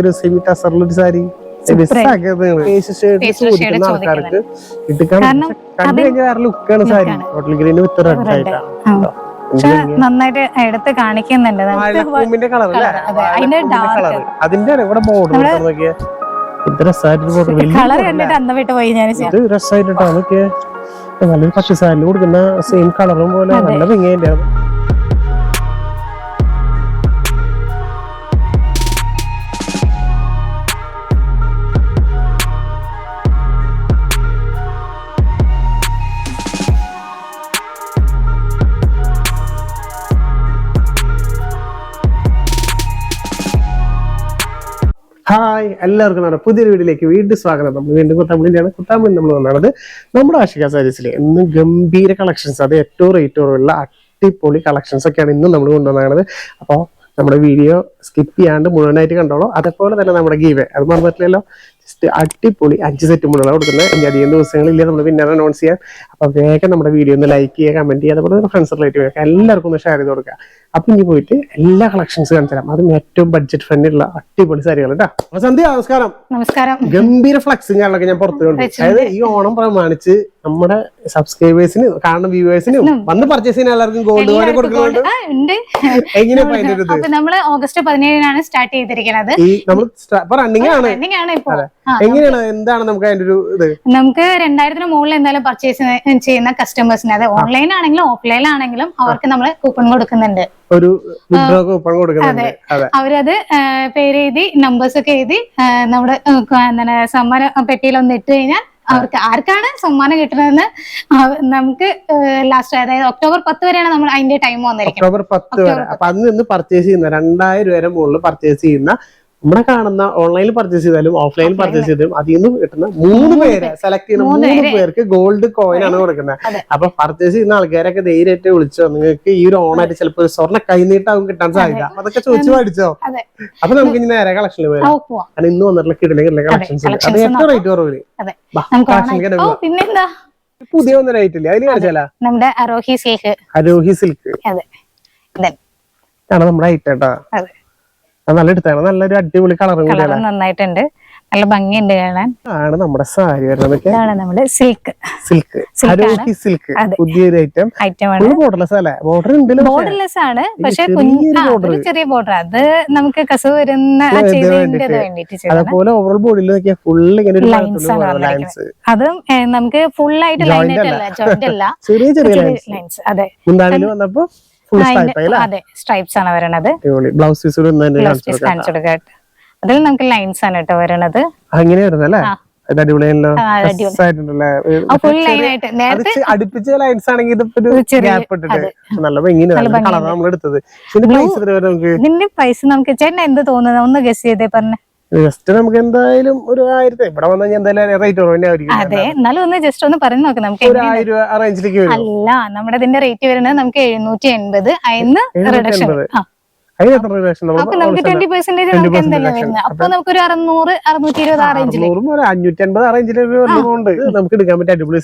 ഒരു സെമി ടസറിലൊരു സാരി ചോദിക്കുന്ന ആൾക്കാർക്ക് ലുക്കാണ് sari total green with red ആയിട്ടാണ്. നന്നായിട്ട് എടുത്ത് കാണിക്കുന്നുണ്ട്. അതിന്റെ ഇവിടെ ബോർഡർ ഇത് രസമായിട്ട് കളർ കണ്ടിട്ട് അന്ന് വിട്ട് പോയി ഞാൻ ഇത് നല്ലൊരു പച്ച സാരിന് കൊടുക്കുന്ന സെയിം കളറും പോലെ നല്ല ഭംഗിയല്ലേ ഹായ് എല്ലാവർക്കും നമ്മുടെ പുതിയൊരു വീഡിയോയിലേക്ക് വീണ്ടും സ്വാഗതം. നമ്മൾ വീണ്ടും കുത്താമ്പള്ളിയാണ് കുത്താമ്പള്ളി നമ്മൾ വന്നത് നമ്മുടെ ആഷിക സാരീസിൽ ഇന്ന് ഗംഭീര കളക്ഷൻസ് അത് ഏറ്റവും റേറ്റ് കുറവുള്ള അടിപൊളി കളക്ഷൻസ് ഒക്കെയാണ് ഇന്ന് നമ്മൾ കൊണ്ടുവന്നത് അപ്പോൾ നമ്മുടെ വീഡിയോ സ്കിപ്പ് ചെയ്യാണ്ട് മുഴുവനായിട്ട് കണ്ടോളൂ. അതേപോലെ തന്നെ നമ്മുടെ ഗീവേ അത് മറന്നിട്ടില്ലല്ലോ? ജസ്റ്റ് അടിപൊളി. അഞ്ച് സെറ്റ് മുന്നാണ് കൊടുക്കുന്നത്. ഇനി അധികം ദിവസങ്ങളില്ല. നമ്മൾ പിന്നെ അനൗൺസ് ചെയ്യാം. അപ്പോൾ വേഗം നമ്മുടെ വീഡിയോ ഒന്ന് ലൈക്ക് ചെയ്യുക കമന്റ് ചെയ്യുക അതുപോലെ ഫ്രണ്ട്സ് റിലേറ്റീവ് ഒക്കെ. എല്ലാവർക്കും ഒന്ന് ഷെയർ ചെയ്ത് കൊടുക്കുക. അപ്പൊ ഇനി പോയിട്ട് എല്ലാ കളക്ഷൻസ് കാണിച്ചു തരാം. അതും ഏറ്റവും ബഡ്ജറ്റ് ഫ്രണ്ട്ലി ഉള്ള അടിപൊളി സാരികൾ കേട്ടോ സന്ധ്യ നമസ്കാരം. നമസ്കാരം. ഗംഭീര ഫ്ലക്സും കാര്യങ്ങളൊക്കെ ഞാൻ പുറത്തു കൊണ്ട് അതായത് ഈ ഓണം പ്രമാണിച്ച് നമ്മുടെ സബ്സ്ക്രൈബേഴ്സിന് കാണുന്ന വ്യൂവേഴ്സിനും വന്ന് പർച്ചേസ് ചെയ്യുന്ന എല്ലാവർക്കും ഗോൾഡ് കോയിൻ കൊടുക്കുന്നുണ്ട്. എങ്ങനെയാണ് നമ്മൾ ഓഗസ്റ്റ് പതിനേഴിനാണ് സ്റ്റാർട്ട് ചെയ്തിരിക്കുന്നത് ഈ നമ്മൾ റണ്ണിംഗ് ആണ്. റണ്ണിംഗ് ആണ് ഇപ്പോ. ആ, എങ്ങനെയാണ്? എന്താണ് നമുക്ക് അതിന്റെ ഒരു ഇത്? നമുക്ക് രണ്ടായിരത്തിന് മുകളിൽ എന്തായാലും പർച്ചേസ് ചെയ്യുന്ന കസ്റ്റമേഴ്സിന് അത് ഓൺലൈൻ ആണെങ്കിലും ഓഫ്ലൈൻ ആണെങ്കിലും അവർക്ക് നമ്മൾ കൂപ്പൺ കൊടുക്കുന്നുണ്ട്. ഒരു കൂപ്പൺ കൊടുക്കുന്നുണ്ട്. അവരത് പേര് എഴുതി നമ്പേഴ്സ് ഒക്കെ എഴുതി നമ്മുടെ എന്താണ് സമ്മാന പെട്ടിയിൽ ഒന്ന് ഇട്ട് കഴിഞ്ഞാൽ അവർക്ക് ആർക്കാണ് സമ്മാനം കിട്ടുന്നതെന്ന് നമുക്ക് ലാസ്റ്റ് അതായത് ഒക്ടോബർ പത്ത് വരെയാണ് നമ്മൾ അതിന്റെ ടൈം വന്നിരിക്കുന്നത്. ഒക്ടോബർ പത്ത് വരെ. അപ്പൊ അന്ന് പർച്ചേസ് ചെയ്യുന്ന രണ്ടായിരം രൂപ മുകളിൽ പർച്ചേസ് ചെയ്യുന്ന നമ്മുടെ കാണുന്ന ഓൺലൈനിൽ പർച്ചേസ് ചെയ്താലും ഓഫ്ലൈനിൽ പർച്ചേസ് ചെയ്താലും അതിൽ നിന്ന് കിട്ടുന്ന മൂന്ന് പേര് സെലക്ട് ചെയ്യുന്ന മൂന്ന് പേർക്ക് ഗോൾഡ് കോയിൻ ആണ് കൊടുക്കുന്നത്. അപ്പൊ പർച്ചേസ് ചെയ്യുന്ന ആൾക്കാരൊക്കെ ധൈര്യമായിട്ട് വിളിച്ചോ നിങ്ങൾക്ക് ഈ ഒരു ഓണായിട്ട് ചിലപ്പോൾ ഒരു സ്വർണ കൈനീട്ടാവും കിട്ടാൻ സാധ്യത. അതൊക്കെ ചോദിച്ചു പഠിച്ചോ അപ്പൊ നമുക്ക് ഇനി നേരെ കളക്ഷനിൽ വരാം കാരണം ഇന്ന് വന്നിട്ടുള്ള കിടല കിടല കളക്ഷൻസ് അത് ഏറ്റവും റേറ്റ് കുറവിൽ. പിന്നെന്താ? പുതിയ ഒന്നും റേറ്റ് ഇല്ല അതിന് കാണിച്ചാല? നമ്മുടെ അരോഹി സിൽക്ക്. അരോഹി സിൽക്ക്. അതെ. നമ്മുടെ ഐറ്റം കേട്ടോ അത്. നല്ല എടുത്താണ്. നല്ലൊരു അടിപൊളി കളർ കളർ നന്നായിട്ടുണ്ട്. നല്ല ഭംഗിയുണ്ട് കാണാൻ. ആണ് നമ്മുടെ സാരി വരുന്നത് ഇതാണ് നമ്മുടെ സിൽക്ക്. സിൽക്ക്. അരോഹി സിൽക്ക്. പുതിയൊരു ഐറ്റം ഐറ്റം ആണ്. ബോർഡർലെസ് അല്ലേ? ബോർഡർ ഉണ്ടല്ലോ ബോർഡർലെസ് ആണ്. പക്ഷെ കുഞ്ഞ് ചെറിയ ബോർഡർ അത് നമുക്ക് കസവ് വരുന്ന. വേണ്ടിട്ട് ഓവറോൾ ബോഡിയിൽ നോക്കിയാൽ ഫുൾ ഇങ്ങനെ ഒരു ലൈൻസ് അതും നമുക്ക് ഫുൾ ആയിട്ട് ലൈൻ അല്ല. ജോയിന്റ് അല്ല. ചെറിയ ചെറിയ ലൈൻസ് ലൈൻസ് അതെ. മുന്താണിയിൽ വന്നപ്പോ അതെ സ്ട്രൈപ്സ് ആണ് വരണത്. ബ്ലൗസ് പീസ് കാണിച്ചു കൊടുക്കാം അതിൽ നമുക്ക് ലൈൻസ് ആണ് കേട്ടോ വരണത്. അങ്ങനെ ചെ- അടുപ്പിച്ച ലൈൻസ് ആണെങ്കിൽ. നല്ല ഭംഗി നല്ല ഭംഗിയുണ്ട്. കളർ നമ്മൾ എടുത്തത് ഇതിന്റെ പ്രൈസ് നമുക്ക് ചേട്ടൻ എന്ത് തോന്നുന്നത് ഒന്ന് ഗസ് ചെയ്തേ പറഞ്ഞ. ജസ്റ്റ് നമുക്ക് എന്തായാലും ഒരു ആയിരത്തി ഇവിടെ വന്നു കഴിഞ്ഞാൽ എന്തായാലും റേറ്റ് ആയിരിക്കും അതെ എന്നാലും ഒന്ന് ജസ്റ്റ് ഒന്ന് പറഞ്ഞു നോക്കാം. നമുക്ക് ഒരു എങ്ങനെയാണ് ആയിരം രൂപ ആ റേഞ്ചിലേക്ക് വരും അല്ല നമ്മുടെ ഇതിന്റെ റേറ്റ് വരുന്നത് നമുക്ക് എഴുന്നൂറ്റി എൺപത്. അതിന് റിഡക്ഷൻ എൺപത്. അതിന് എത്ര റിഡക്ഷൻ അപ്പൊ നമുക്ക് ട്വന്റി പെർസെന്റേജ് നമുക്ക് എന്തെല്ലാം വരുന്നത്. അപ്പൊ നമുക്കൊരു അറുന്നൂറ് അറുന്നൂറ്റി ഇരുപത് ആ റേഞ്ചിൽ അറുന്നൂറും ഒരു അഞ്ഞൂറ്റി അൻപത് ആ റേഞ്ചിലേക്ക് വരുന്നതുകൊണ്ട് നമുക്ക് എടുക്കാൻ പറ്റിയ അടിപൊളി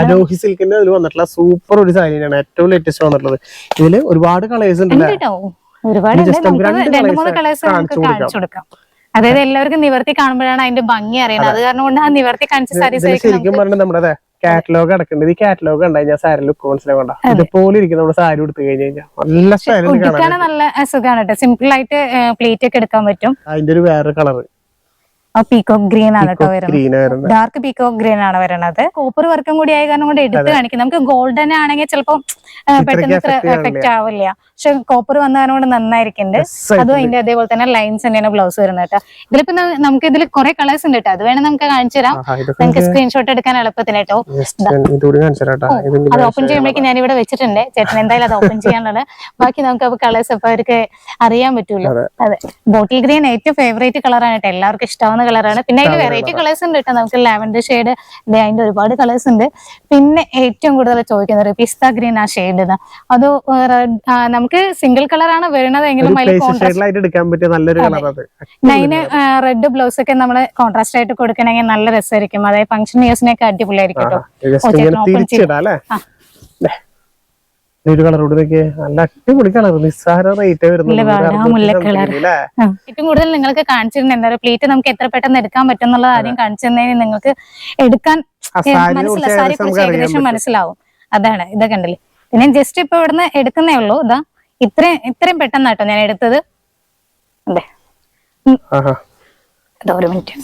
അലോഹി സിൽക്കിന്റെ അതിൽ വന്നിട്ടുള്ള സൂപ്പർ ഒരു സാരിയാണ് ഏറ്റവും ലേറ്റസ്റ്റ് വന്നിട്ടുള്ളത്. ഇതിൽ ഒരുപാട് കളേഴ്സ് ഉണ്ട് ഒരുപാട് രണ്ട് മൂന്ന് കളേഴ്സ് നമുക്ക് കാണിച്ചു കൊടുക്കാം. അതായത് എല്ലാവർക്കും നിവർത്തി കാണുമ്പോഴാണ് അതിന്റെ ഭംഗി അറിയുന്നത്. അത്. കാരണം കൊണ്ട് ആ നിവർത്തി കാണിച്ച ശരിക്കും പറഞ്ഞാൽ നമ്മുടെ കാറ്റലോഗ് അടക്കേണ്ടത് ഈ കാറ്റലോഗ് ഉണ്ടായി ഞാൻ സാരി ലുക്ക് മനസ്സിലാവണ്ട ഇതുപോലെ ഇരിക്കും നമ്മുടെ സാരി എടുത്തു കഴിഞ്ഞു കഴിഞ്ഞാൽ നല്ല നല്ല സുഖമാണ് കേട്ടോ. സിമ്പിൾ ആയിട്ട് പ്ലേറ്റ് ഒക്കെ എടുക്കാൻ പറ്റും. അതിന്റെ ഒരു വേറെ കളർ പീക്കോക്ക് ഗ്രീൻ ആണ് കേട്ടോ വരുന്നത്. ഡാർക്ക് പീക്കോക്ക് ഗ്രീൻ ആണ് വരുന്നത്. കോപ്പർ വർക്കും കൂടി ആയ കാരണം കൊണ്ട് എടുത്ത് കാണിക്കും. നമുക്ക് ഗോൾഡൻ ആണെങ്കിൽ ചിലപ്പോ പെട്ടെന്ന് എഫക്ട് ആവില്ല. പക്ഷെ കോപ്പർ വന്ന കാരണം കൊണ്ട് നന്നായിരിക്കുന്നുണ്ട്. അതും അതിന്റെ അതേപോലെ തന്നെ ലൈൻസ് തന്നെയാണ് ബ്ലൗസ് വരുന്നത് കേട്ടോ. ഇതിലിപ്പോ നമുക്ക് ഇതിൽ കുറെ കളേഴ്സ് ഉണ്ട് കേട്ടോ. അത് വേണം നമുക്ക് കാണിച്ചു തരാം. നമുക്ക് സ്ക്രീൻഷോട്ട് എടുക്കാൻ എളുപ്പത്തിന് കേട്ടോ. അത് ഓപ്പൺ ചെയ്യുമ്പോഴേക്കും ഞാൻ ഇവിടെ വെച്ചിട്ടുണ്ട്. ചേട്ടൻ എന്തായാലും അത് ഓപ്പൺ ചെയ്യാനുള്ളത്. ബാക്കി നമുക്ക് അപ്പൊ കളേഴ്സ് അപ്പൊ അവർക്ക് അറിയാൻ പറ്റൂല്ലോ അതെ. ബോട്ടിൽ ഗ്രീൻ ഏറ്റവും ഫേവറേറ്റ് കളറാണ് കേട്ടോ. എല്ലാവർക്കും ഇഷ്ടാവുന്ന കളറാണ് പിന്നെ അതിൽ വെറൈറ്റി കളേഴ്സ് ഉണ്ട് കേട്ടോ. നമുക്ക് ലാവൻഡർ ഷെയ്ഡ് അതിന്റെ ഒരുപാട് കളേഴ്സ് ഉണ്ട്. പിന്നെ ഏറ്റവും കൂടുതൽ ചോദിക്കുന്നത് പിസ്ത ഗ്രീൻ ആ ഷെയ്ഡ് അത് നമുക്ക് സിംഗിൾ കളറാണ് വരുന്നത് എങ്കിലും നൈന് റെഡ് ബ്ലൗസ് ഒക്കെ നമ്മൾ കോൺട്രാസ്റ്റ് ആയിട്ട് കൊടുക്കണമെങ്കിൽ നല്ല രസമായിരിക്കും അതായത് ഫംഗ്ഷൻ യൂസിനൊക്കെ അടിപൊളിയായിരിക്കും കേട്ടോ ജസ്റ്റ് ഇങ്ങനെ ചേട്ടൻ open ചെയ്ത്. തിരിച്ചിടാം അല്ലേ ആ. ദേ. ഒരു കളർ കൂടി നോക്കിയേ. നല്ല അടിപൊളി കളർ നിസ്സാര റേറ്റ്. ഏറ്റവും കൂടുതൽ നിങ്ങൾക്ക് കാണിച്ചിരുന്ന എന്താ പറയുക പ്ലേറ്റ് നമുക്ക് എത്ര പെട്ടെന്ന് എടുക്കാൻ പറ്റും ആദ്യം കാണിച്ചിരുന്നതിന് നിങ്ങൾക്ക് എടുക്കാൻ ഏകദേശം. മനസ്സിലാവും. അതാണ് ഇതൊക്കെ ഉണ്ടല്ലേ പിന്നെ ജസ്റ്റ് ഇപ്പൊ ഇവിടുന്ന് എടുക്കുന്നേ ഉള്ളൂ. ഇതാ ഇത്രയും ഇത്രയും പെട്ടെന്നാട്ടോ ഞാൻ എടുത്തത്. അതെ. ഒരു മിനിറ്റ്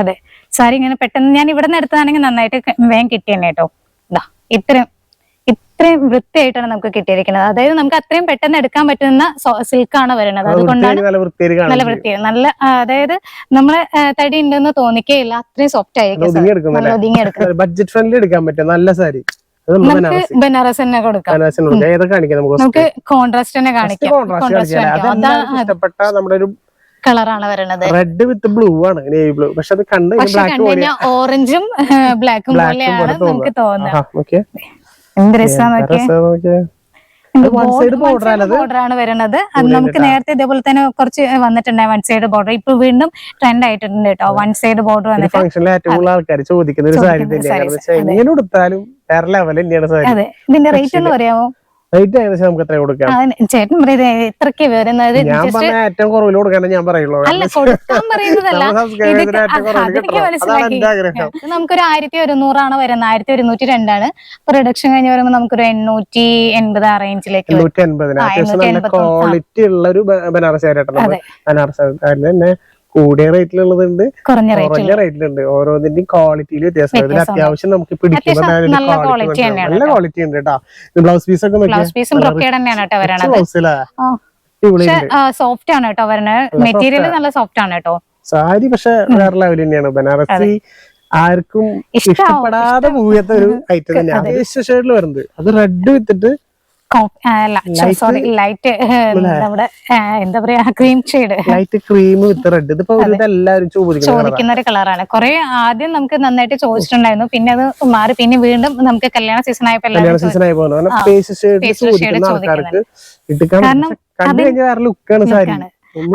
അതെ. സാരി ഇങ്ങനെ പെട്ടെന്ന് ഞാൻ ഇവിടെ നിന്ന് എടുത്തതാണെങ്കിൽ നന്നായിട്ട് വേഗം കിട്ടിയെന്നെ കേട്ടോ. ഇതാ ഇത്രയും ഇത്രയും വൃത്തിയായിട്ടാണ് നമുക്ക് കിട്ടിയിരിക്കുന്നത്. അതായത് നമുക്ക് അത്രയും പെട്ടെന്ന് എടുക്കാൻ പറ്റുന്ന സിൽക്കാണ് വരുന്നത്. അതുകൊണ്ടാണ് നല്ല വൃത്തി നല്ല അതായത് നമ്മളെ തടി ഉണ്ടെന്ന് തോന്നിക്കേയില്ല. അത്രയും സോഫ്റ്റ് ആയിരിക്കും? നല്ല ഒതുങ്ങി ബഡ്ജറ്റ് ഫ്രണ്ട്ലി എടുക്കാൻ നല്ല സാരി. നമുക്ക് ബനാറസി. തന്നെ കൊടുക്കാം. നമുക്ക് കോൺട്രാസ്റ്റ് തന്നെ കാണിക്കാം. കോൺട്രാസ്റ്റ് കളറാണ് വരണത് റെഡ് വിത്ത് ബ്ലൂ ആണ് നേവി ബ്ലൂ പക്ഷെ അത് കണ്ട് ഓറഞ്ചും ബ്ലാക്കും പോലെയാണ് നമുക്ക് തോന്നുന്നത് എന്ത് ആണ് വരുന്നത്. അത് നമുക്ക് നേരത്തെ ഇതേപോലെ തന്നെ കുറച്ച് വന്നിട്ടുണ്ടായി വൺ സൈഡ് ബോർഡർ ഇപ്പൊ വീണ്ടും ട്രെൻഡ് ആയിട്ടുണ്ട് കേട്ടോ വൺ സൈഡ് ബോർഡർ വന്നിട്ട്. ചോദിക്കുന്ന ഒരു സാരി ഇതിന്റെ റേറ്റ് ഒന്ന് പറയാമോ? റേറ്റ് ഏകദേശം നമുക്ക് എത്ര കൊടുക്കാം? ചേട്ടൻ പറയുന്നത് വരുന്നത് ഞാൻ പറഞ്ഞ ഏറ്റവും കുറവിൽ കൊടുക്കാൻ ഞാൻ പറയുള്ളൂ. അല്ല കൊടുക്കാൻ പറയുന്നതല്ല. നമുക്കൊരു ആയിരത്തി ഒരുന്നൂറാണ് വരുന്നത്. ആയിരത്തി ഒരുന്നൂറ്റി രണ്ടാണ് പ്രൊഡക്ഷൻ കഴിഞ്ഞ് വരുമ്പോൾ നമുക്കൊരു എണ്ണൂറ്റി എൺപത് ആ റേഞ്ചിലേക്ക് എണ്ണൂറ്റി എൺപതിനാണ് നല്ല ക്വാളിറ്റി ഉള്ള ഒരു ബനാറസ്. ബനാറസ് തന്നെ കൂടിയ റേറ്റിലുള്ളതുണ്ട്. കുറഞ്ഞ കുറഞ്ഞ റേറ്റിലുണ്ട്. ഓരോന്നിന്റെയും ക്വാളിറ്റിയിൽ വ്യത്യാസം ഇതിൽ അത്യാവശ്യം നമുക്ക് പിടിക്കുന്ന അത്യാവശ്യം നല്ല ക്വാളിറ്റി ഉണ്ട് കേട്ടോ. ബ്ലൗസ് പീസ് ഒക്കെ ബ്ലൗസ്. സോഫ്റ്റ് ആണ് കേട്ടോ മെറ്റീരിയൽ നല്ല സോഫ്റ്റ് ആണ്. കേട്ടോ. സാരി പക്ഷെ വേറെ ലെവൽ തന്നെയാണ്. ബനാറസി ആർക്കും ഇഷ്ടപ്പെടാതെ പോകാത്ത ഒരു ഐറ്റം തന്നെയാണ്. ഷെയ്ഡിൽ വരുന്നത്. അത് റെഡ് വിത്തിട്ട് സോറി ലൈറ്റ് നമ്മുടെ ആ, എന്താ പറയാ cream shade light cream with red ഇതിപ്പോ ഒരു എല്ലാവരും ചോദിക്കുന്ന ഒരു കളറാണ് കുറെ ആദ്യം നമുക്ക് നന്നായിട്ട് ചോദിച്ചിട്ടുണ്ടായിരുന്നു. പിന്നെ അത് മാറി. പിന്നെ വീണ്ടും നമുക്ക് കല്യാണ സീസൺ ആയപ്പോൾ കല്യാണ സീസൺ കാരണം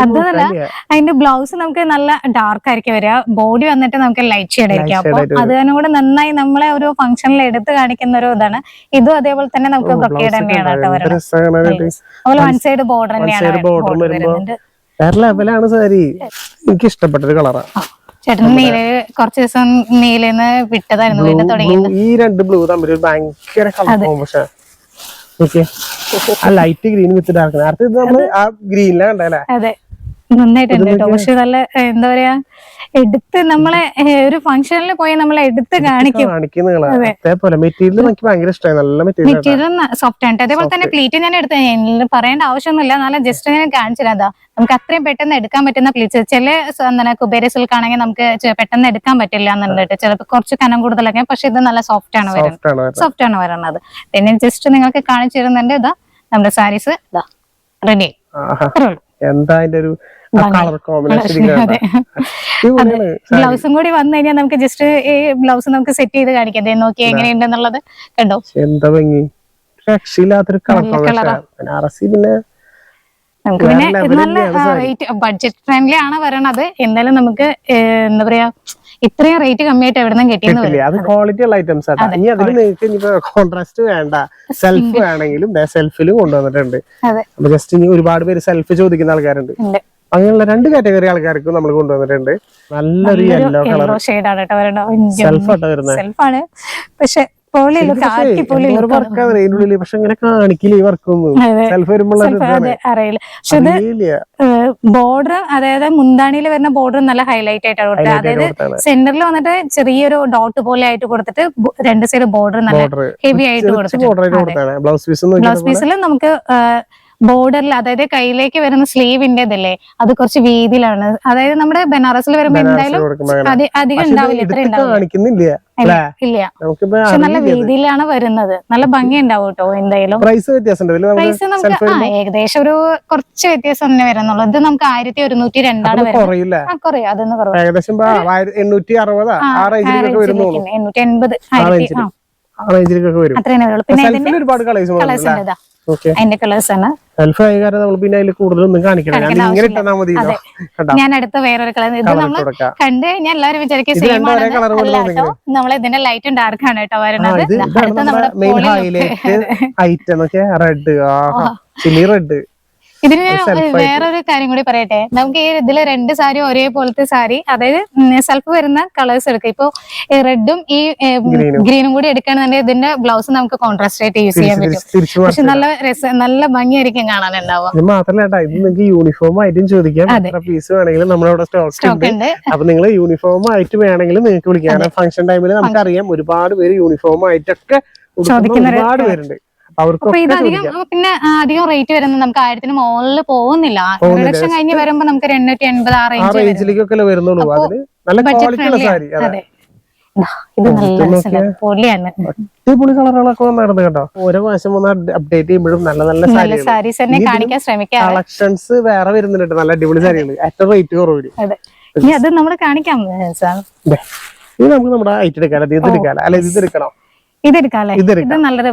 അതല്ല, അതിന്റെ ബ്ലൗസ് നമുക്ക് നല്ല ഡാർക്ക് ആയിരിക്കും വരിക. ബോഡി വന്നിട്ട് നമുക്ക് ലൈറ്റ് ഷെയ്ഡ് ആയിരിക്കും. അപ്പൊ shade അത് കൂടെ നന്നായി നമ്മളെ ഒരു ഫംഗ്ഷനിൽ എടുത്ത് കാണിക്കുന്ന ഒരു ഇതാണ്. ഇതും അതേപോലെ തന്നെ നമുക്ക് ബ്രൊക്കേഡ് തന്നെയാണ് കേട്ടോ വരുന്നത്. അതുപോലെ വൺ സൈഡ് ബോർഡർ തന്നെയാണ് വേറെ ലെവലാണ് സാരി. എനിക്ക് ഇഷ്ടപ്പെട്ട ഒരു കളറാണ് ചേട്ടൻ നീല കുറച്ച് ദിവസം നീലെന്ന് വിട്ടതായിരുന്നു വീണ്ടും തുടങ്ങി ഈ രണ്ട് ബ്ലൂ തമ്മിൽ ഭയങ്കര കളർ കോമ്പഷൻ ഓക്കെ ആ ലൈറ്റ് ഗ്രീൻ ഡാർക്ക് നേരത്തെ ഇത് നമ്മൾ ആ ഗ്രീനിലാണ് കണ്ടല്ലേ അതെ. നന്നായിട്ടുണ്ട് കേട്ടോ. പക്ഷെ നല്ല എന്താ പറയാ എടുത്ത് നമ്മളെ ഒരു ഫംഗ്ഷനിൽ പോയി നമ്മളെ എടുത്ത് കാണിക്കും. അതേപോലെ മെറ്റീരിയൽ എനിക്ക് ഭയങ്കര ഇഷ്ടമായി നല്ല മെറ്റീരിയൽ സോഫ്റ്റ് ആണ്. അതേപോലെ തന്നെ പ്ലീറ്റ് ഞാൻ എടുത്ത് പറയേണ്ട ആവശ്യമൊന്നുമില്ല. എന്നാലും ജസ്റ്റ് ഞാൻ കാണിച്ചിരുന്നതാ നമുക്ക് അത്രയും പെട്ടെന്ന് എടുക്കാൻ പറ്റുന്ന പ്ലീറ്റ്സ് ചില എന്താ എന്താണ് കുബേര സിൽക്ക് ആണെങ്കിൽ നമുക്ക് പെട്ടെന്ന് എടുക്കാൻ പറ്റില്ല എന്നുള്ളത് ചിലപ്പോൾ കുറച്ച് കനം കൂടുതലൊക്കെ പക്ഷെ ഇത് നല്ല സോഫ്റ്റ് ആണ് വരുന്നത് സോഫ്റ്റ് ആണ് വരുന്നത് പിന്നെ ജസ്റ്റ് നിങ്ങൾക്ക് കാണിച്ചിരുന്നുണ്ട് ഇതാ നമ്മുടെ സാരീസ് ഇതാ റെഡി എന്താ അതിന്റെ ഒരു ബ്ലൗസും കൂടി വന്നു കഴിഞ്ഞാൽ നമുക്ക് ജസ്റ്റ് ഈ ബ്ലൗസ് നമുക്ക് സെറ്റ് ചെയ്ത് കാണിക്കാം. നോക്കി എങ്ങനെയുണ്ടെന്നുള്ളത്. കണ്ടോ? എന്താ ഭംഗി? രക്ഷയില്ലാത്തൊരു. ബനാറസി പിന്നെ നമുക്ക് പിന്നെ നല്ല റേറ്റ് ബഡ്ജറ്റ് ഫ്രണ്ട്ലി ആണ് വരണത് എന്തായാലും നമുക്ക് എന്താ പറയാ ഇത്രയും റേറ്റ് കമ്മിയായിട്ട് എവിടെ നിന്നും കിട്ടിയെന്ന് അത് ക്വാളിറ്റി ഉള്ള ഐറ്റംസ് ആണ് ഇനി അതിൽ നിങ്ങൾക്ക് കോൺട്രാസ്റ്റ് വേണ്ട. സെൽഫ് വേണമെങ്കിലും സെൽഫിലും കൊണ്ടുവന്നിട്ടുണ്ട്. ജസ്റ്റ് ഇനി ഒരുപാട് പേര് സെൽഫ് ചോദിക്കുന്ന ആൾക്കാരുണ്ട്. അങ്ങനെയുള്ള രണ്ട് കാറ്റഗറി ആൾക്കാർക്കും നമ്മൾ കൊണ്ടുവന്നിട്ടുണ്ട്. നല്ലൊരു യെല്ലോ കളർ യെല്ലോ ഷെയ്ഡാണ് കേട്ടോ വരണോ സെൽഫ് ആട്ടോ വരുന്നത് സെൽഫാണ് പക്ഷെ ഉള്ളിൽ പക്ഷെ ഇങ്ങനെ കാണിക്കില്ല ഈ വർക്കൊന്നും. സെൽഫ് അറിയില്ല. പക്ഷെ ബോർഡർ അതായത് മുന്താണിയിൽ വരുന്ന ബോർഡർ നല്ല ഹൈലൈറ്റ് ആയിട്ടാണ് കൊടുത്തത്. അതായത് സെന്ററിൽ വന്നിട്ട് ചെറിയൊരു ഡോട്ട് പോലെ ആയിട്ട് കൊടുത്തിട്ട് രണ്ട് സൈഡ് ബോർഡർ നല്ല ഹെവി ആയിട്ട് കൊടുത്തിട്ട് കൊടുത്തിട്ടുണ്ട്. ബ്ലൗസ് പീസിൽ നമുക്ക് ബോർഡറിൽ അതായത് കയ്യിലേക്ക് വരുന്ന സ്ലീവിന്റെ ഇതല്ലേ അത് കുറച്ച് വീതിയിലാണ്. അതായത് നമ്മുടെ ബനാറസിൽ വരുമ്പോ എന്തായാലും അധികം ഉണ്ടാവില്ല. ഇത്ര ഉണ്ടാവില്ല. ഇല്ല, പക്ഷെ നല്ല വീതിയിലാണ് വരുന്നത്. നല്ല ഭംഗി ഉണ്ടാവും കേട്ടോ എന്തായാലും. പ്രൈസ് വ്യത്യാസം നമുക്ക് പ്രൈസ് നമുക്ക് ആ ഏകദേശം ഒരു കുറച്ച് വ്യത്യാസം തന്നെ വരുന്നുള്ളൂ. ഇത് നമുക്ക് ആയിരത്തി ഒരുന്നൂറ്റി രണ്ടാണ് കുറയും. അതൊന്ന് കുറവ് ഏകദേശം എണ്ണൂറ്റി അറുപതാ എണ്ണൂറ്റി എൺപത് ആയിരത്തി. ആ റേഞ്ചിലേക്കൊക്കെ വരും. അത്രേ വരുള്ളൂ. പിന്നെ ഇതിന്റെ സെൽഫിൽ ഒരുപാട് കളേഴ്സ് കളേഴ്സ് ഉണ്ട് ഇതാ. അതിന്റെ കളേഴ്സ് ആണ്. സെൽഫ് ആയ കാരണം നമ്മൾ പിന്നെ അതിൽ കൂടുതലൊന്നും കാണിക്കണം ഞാൻ ഇങ്ങനെ ഇട്ടാ മതി ഞാൻ അടുത്ത വേറൊരു കളർ ഇത് നമ്മൾ കണ്ട് കഴിഞ്ഞാൽ എല്ലാവരും വിചാരിക്കും സെയിം ആണ് കേട്ടോ നമ്മൾ ഇതിന്റെ ലൈറ്റും ഡാർക്ക് ആണ് കേട്ടോ വരണത്. അടുത്ത നമ്മുടെ റെഡ് റെഡ് ഇതിന് വേറൊരു കാര്യം കൂടി പറയട്ടെ. നമുക്ക് ഈ ഇതിലെ രണ്ട് സാരി ഒരേപോലത്തെ സാരി അതായത് സെൽഫ് വരുന്ന കളേഴ്സ് എടുക്കുക ഇപ്പൊ റെഡും ഈ ഗ്രീനും കൂടി എടുക്കുകയാണെന്നുണ്ടെങ്കിൽ ഇതിന്റെ ബ്ലൗസ് നമുക്ക് കോൺട്രാസ്റ്റ് ആയിട്ട് യൂസ് ചെയ്യാൻ പറ്റും. പക്ഷെ നല്ല രസം നല്ല ഭംഗിയായിരിക്കും കാണാനുണ്ടാവുക. ഇത് മാത്രല്ല കേട്ടോ ഇത് നിങ്ങൾക്ക് യൂണിഫോം ആയിട്ടും ചോദിക്കാം. എത്ര പീസ് വേണമെങ്കിലും നമ്മളവിടെ സ്റ്റോക്ക് ഉണ്ട്. അപ്പൊ നിങ്ങൾ യൂണിഫോം ആയിട്ട് വേണമെങ്കിൽ നിങ്ങൾക്ക് വിളിക്കാം. ഫംഗ്ഷൻ ടൈമിൽ നമുക്കറിയാം ഒരുപാട് പേര് യൂണിഫോം ആയിട്ടൊക്കെ ഒരുപാട് പേരുണ്ട്. അധികം പിന്നെ അധികം റേറ്റ് വരുന്നത് നമുക്ക് ആയിരത്തിന് മുകളിൽ പോകുന്നില്ല. ലക്ഷം കഴിഞ്ഞ് വരുമ്പോ നമുക്ക് എണ്ണൂറ്റി എൺപത് ആ ആ റേഞ്ച് റേഞ്ചിലേക്കൊക്കെ വരുന്നുള്ളൂ. അതിന് നല്ല ബഡ്ജറ്റ് ഉള്ള സാരി. അതെ. ഇത് നല്ല പൊളിയാണ്. അടിപൊളി കളറുകളൊക്കെ വന്നായിരുന്നു കേട്ടോ ഓരോ പ്രാവശ്യം വന്ന് അപ്ഡേറ്റ് ചെയ്യുമ്പോഴും നല്ല നല്ല സാരീസ് തന്നെ കാണിക്കാൻ ശ്രമിക്കാം കളക്ഷൻസ് വേറെ വരുന്നുണ്ട് നല്ല അടിപൊളി സാരികൾ ഏറ്റവും റേറ്റ് കുറവ് അതെ. ഇനി അത് നമ്മൾ കാണിക്കാം ഇത് നമുക്ക് നമ്മുടെ ഐറ്റ് എടുക്കാം ഇത് എടുക്കാം അല്ല ഇത് എടുക്കണം? ഇതെടുക്കാല്ലേ? ഇതെടുക്കാം. ഇത് നല്ലൊരു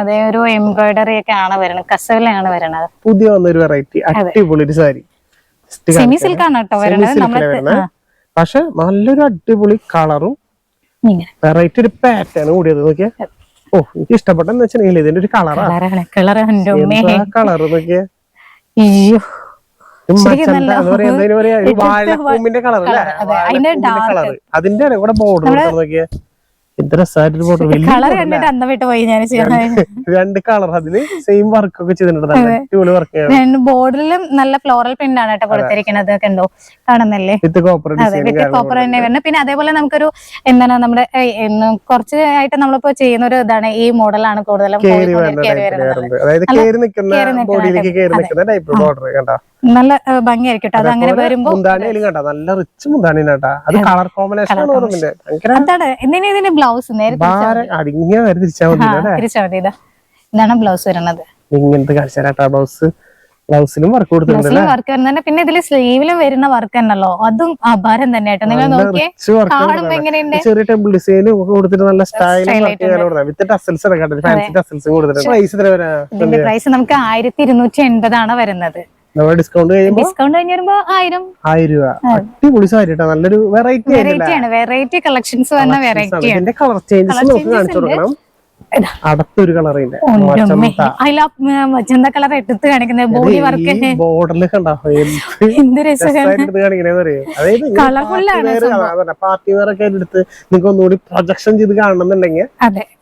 അതേ ഒരു എംബ്രോയിഡറി ഒക്കെ ആണ് വരുന്നത്. കസവിലാണ് വരുന്നത്. പുതിയ വന്നൊരു വെറൈറ്റി അടിപൊളി ഒരു സാരി. സെമി സിൽക്ക് ആണ് കേട്ടോ വരുന്നത്. പക്ഷെ നല്ലൊരു അടിപൊളി കളറും വെറൈറ്റി ഒരു പാറ്റേൺ കൂടിയത് നോക്കിയാ. ഓ എനിക്ക് ഇഷ്ടപ്പെട്ടെന്ന് വെച്ചിട്ടുണ്ടെങ്കിൽ ഇതിന്റെ ഒരു കളറാ. കളറാണ് കളർ നോക്കിയാ? അയ്യോ. അതിന്റെ കൂടെ ബോർഡർ നോക്കിയാ. എന്ത് കളർ കണ്ടിട്ട് പോയി ഞാൻ രണ്ട് കളർ അതിൽ സെയിം വർക്ക് ഒക്കെ ചെയ്തിട്ടുണ്ട് ബോർഡിലും നല്ല ഫ്ലോറൽ പ്രിന്റ് ആണ് കേട്ടോ കൊടുത്തിരിക്കുന്നത് കണ്ടോ? കാണുന്നല്ലേ? വിത്ത് കോപ്പർ വിത്ത് തന്നെ വരുന്നത്. പിന്നെ അതേപോലെ നമുക്കൊരു എന്താണ് നമ്മുടെ കുറച്ച് ആയിട്ട് നമ്മളിപ്പോ ചെയ്യുന്ന ഒരു ഇതാണ് ഈ മോഡലാണ് കൂടുതലും അതായത് കേറി നിൽക്കുന്ന കേറി നിൽക്കുന്ന ബോഡിയിലേക്ക് കേറി നിൽക്കുന്ന ടൈപ്പ് ബോർഡർ കണ്ടാ? നല്ല ഭംഗിയായിരിക്കും അത് അങ്ങനെ വരുമ്പോ നല്ല റിച്ച് അത് കളർ കോമ്പിനേഷൻ അതാണ് എന്തിനാ ഇതിന്റെ ബ്ലൗസ് നേരെ മതി. ഇതാണ് ബ്ലൗസ് വരുന്നത്. ഇങ്ങനത്തെ ബ്ലൗസ് ബ്ലൗസിലും വർക്ക് കൊടുത്തിട്ടുണ്ട് വർക്ക് വരുന്നുണ്ട്. പിന്നെ ഇതിൽ സ്ലീവിലും വരുന്ന വർക്ക് ഉണ്ടല്ലോ അതും അപാരം തന്നെ നിങ്ങൾ നോക്കിയേ ചെറിയ ടെമ്പിൾ ഡിസൈനും ഒക്കെ കൊടുത്തിട്ട് നല്ല സ്റ്റൈലും വിത്ത് ടസൽസ് ഫാൻസി ടസൽസും കൊടുത്തിട്ടുണ്ട്. പ്രൈസ് നമുക്ക് ആയിരത്തി ഇരുന്നൂറ്റി എൺപതാണ് വരുന്നത്. ഡിസ്കൗണ്ട് ഡിസ്കൗണ്ട് കഴിഞ്ഞ് വരുമ്പോ ആയിരം. ആയിരം രൂപ. അടിപൊളി സാരി കേട്ടോ. നല്ലൊരു വെറൈറ്റി വെറൈറ്റി ആണ്. വെറൈറ്റി കളക്ഷൻസ് വന്ന വെറൈറ്റി കളർ ചേഞ്ചസ് കാണിച്ചു കൊടുക്കണം. അടുത്തൊരു കളറിന്റെ മജന്ത കളർ എടുത്ത് കാണിക്കുന്നത് ബോഡി വർക്ക് അതായത് പാർട്ടി വെയർ ഒക്കെ എടുത്ത് നിങ്ങൾക്ക് ഒന്നുകൂടി പ്രൊജക്ഷൻ ചെയ്ത് കാണണമെന്നുണ്ടെങ്കിൽ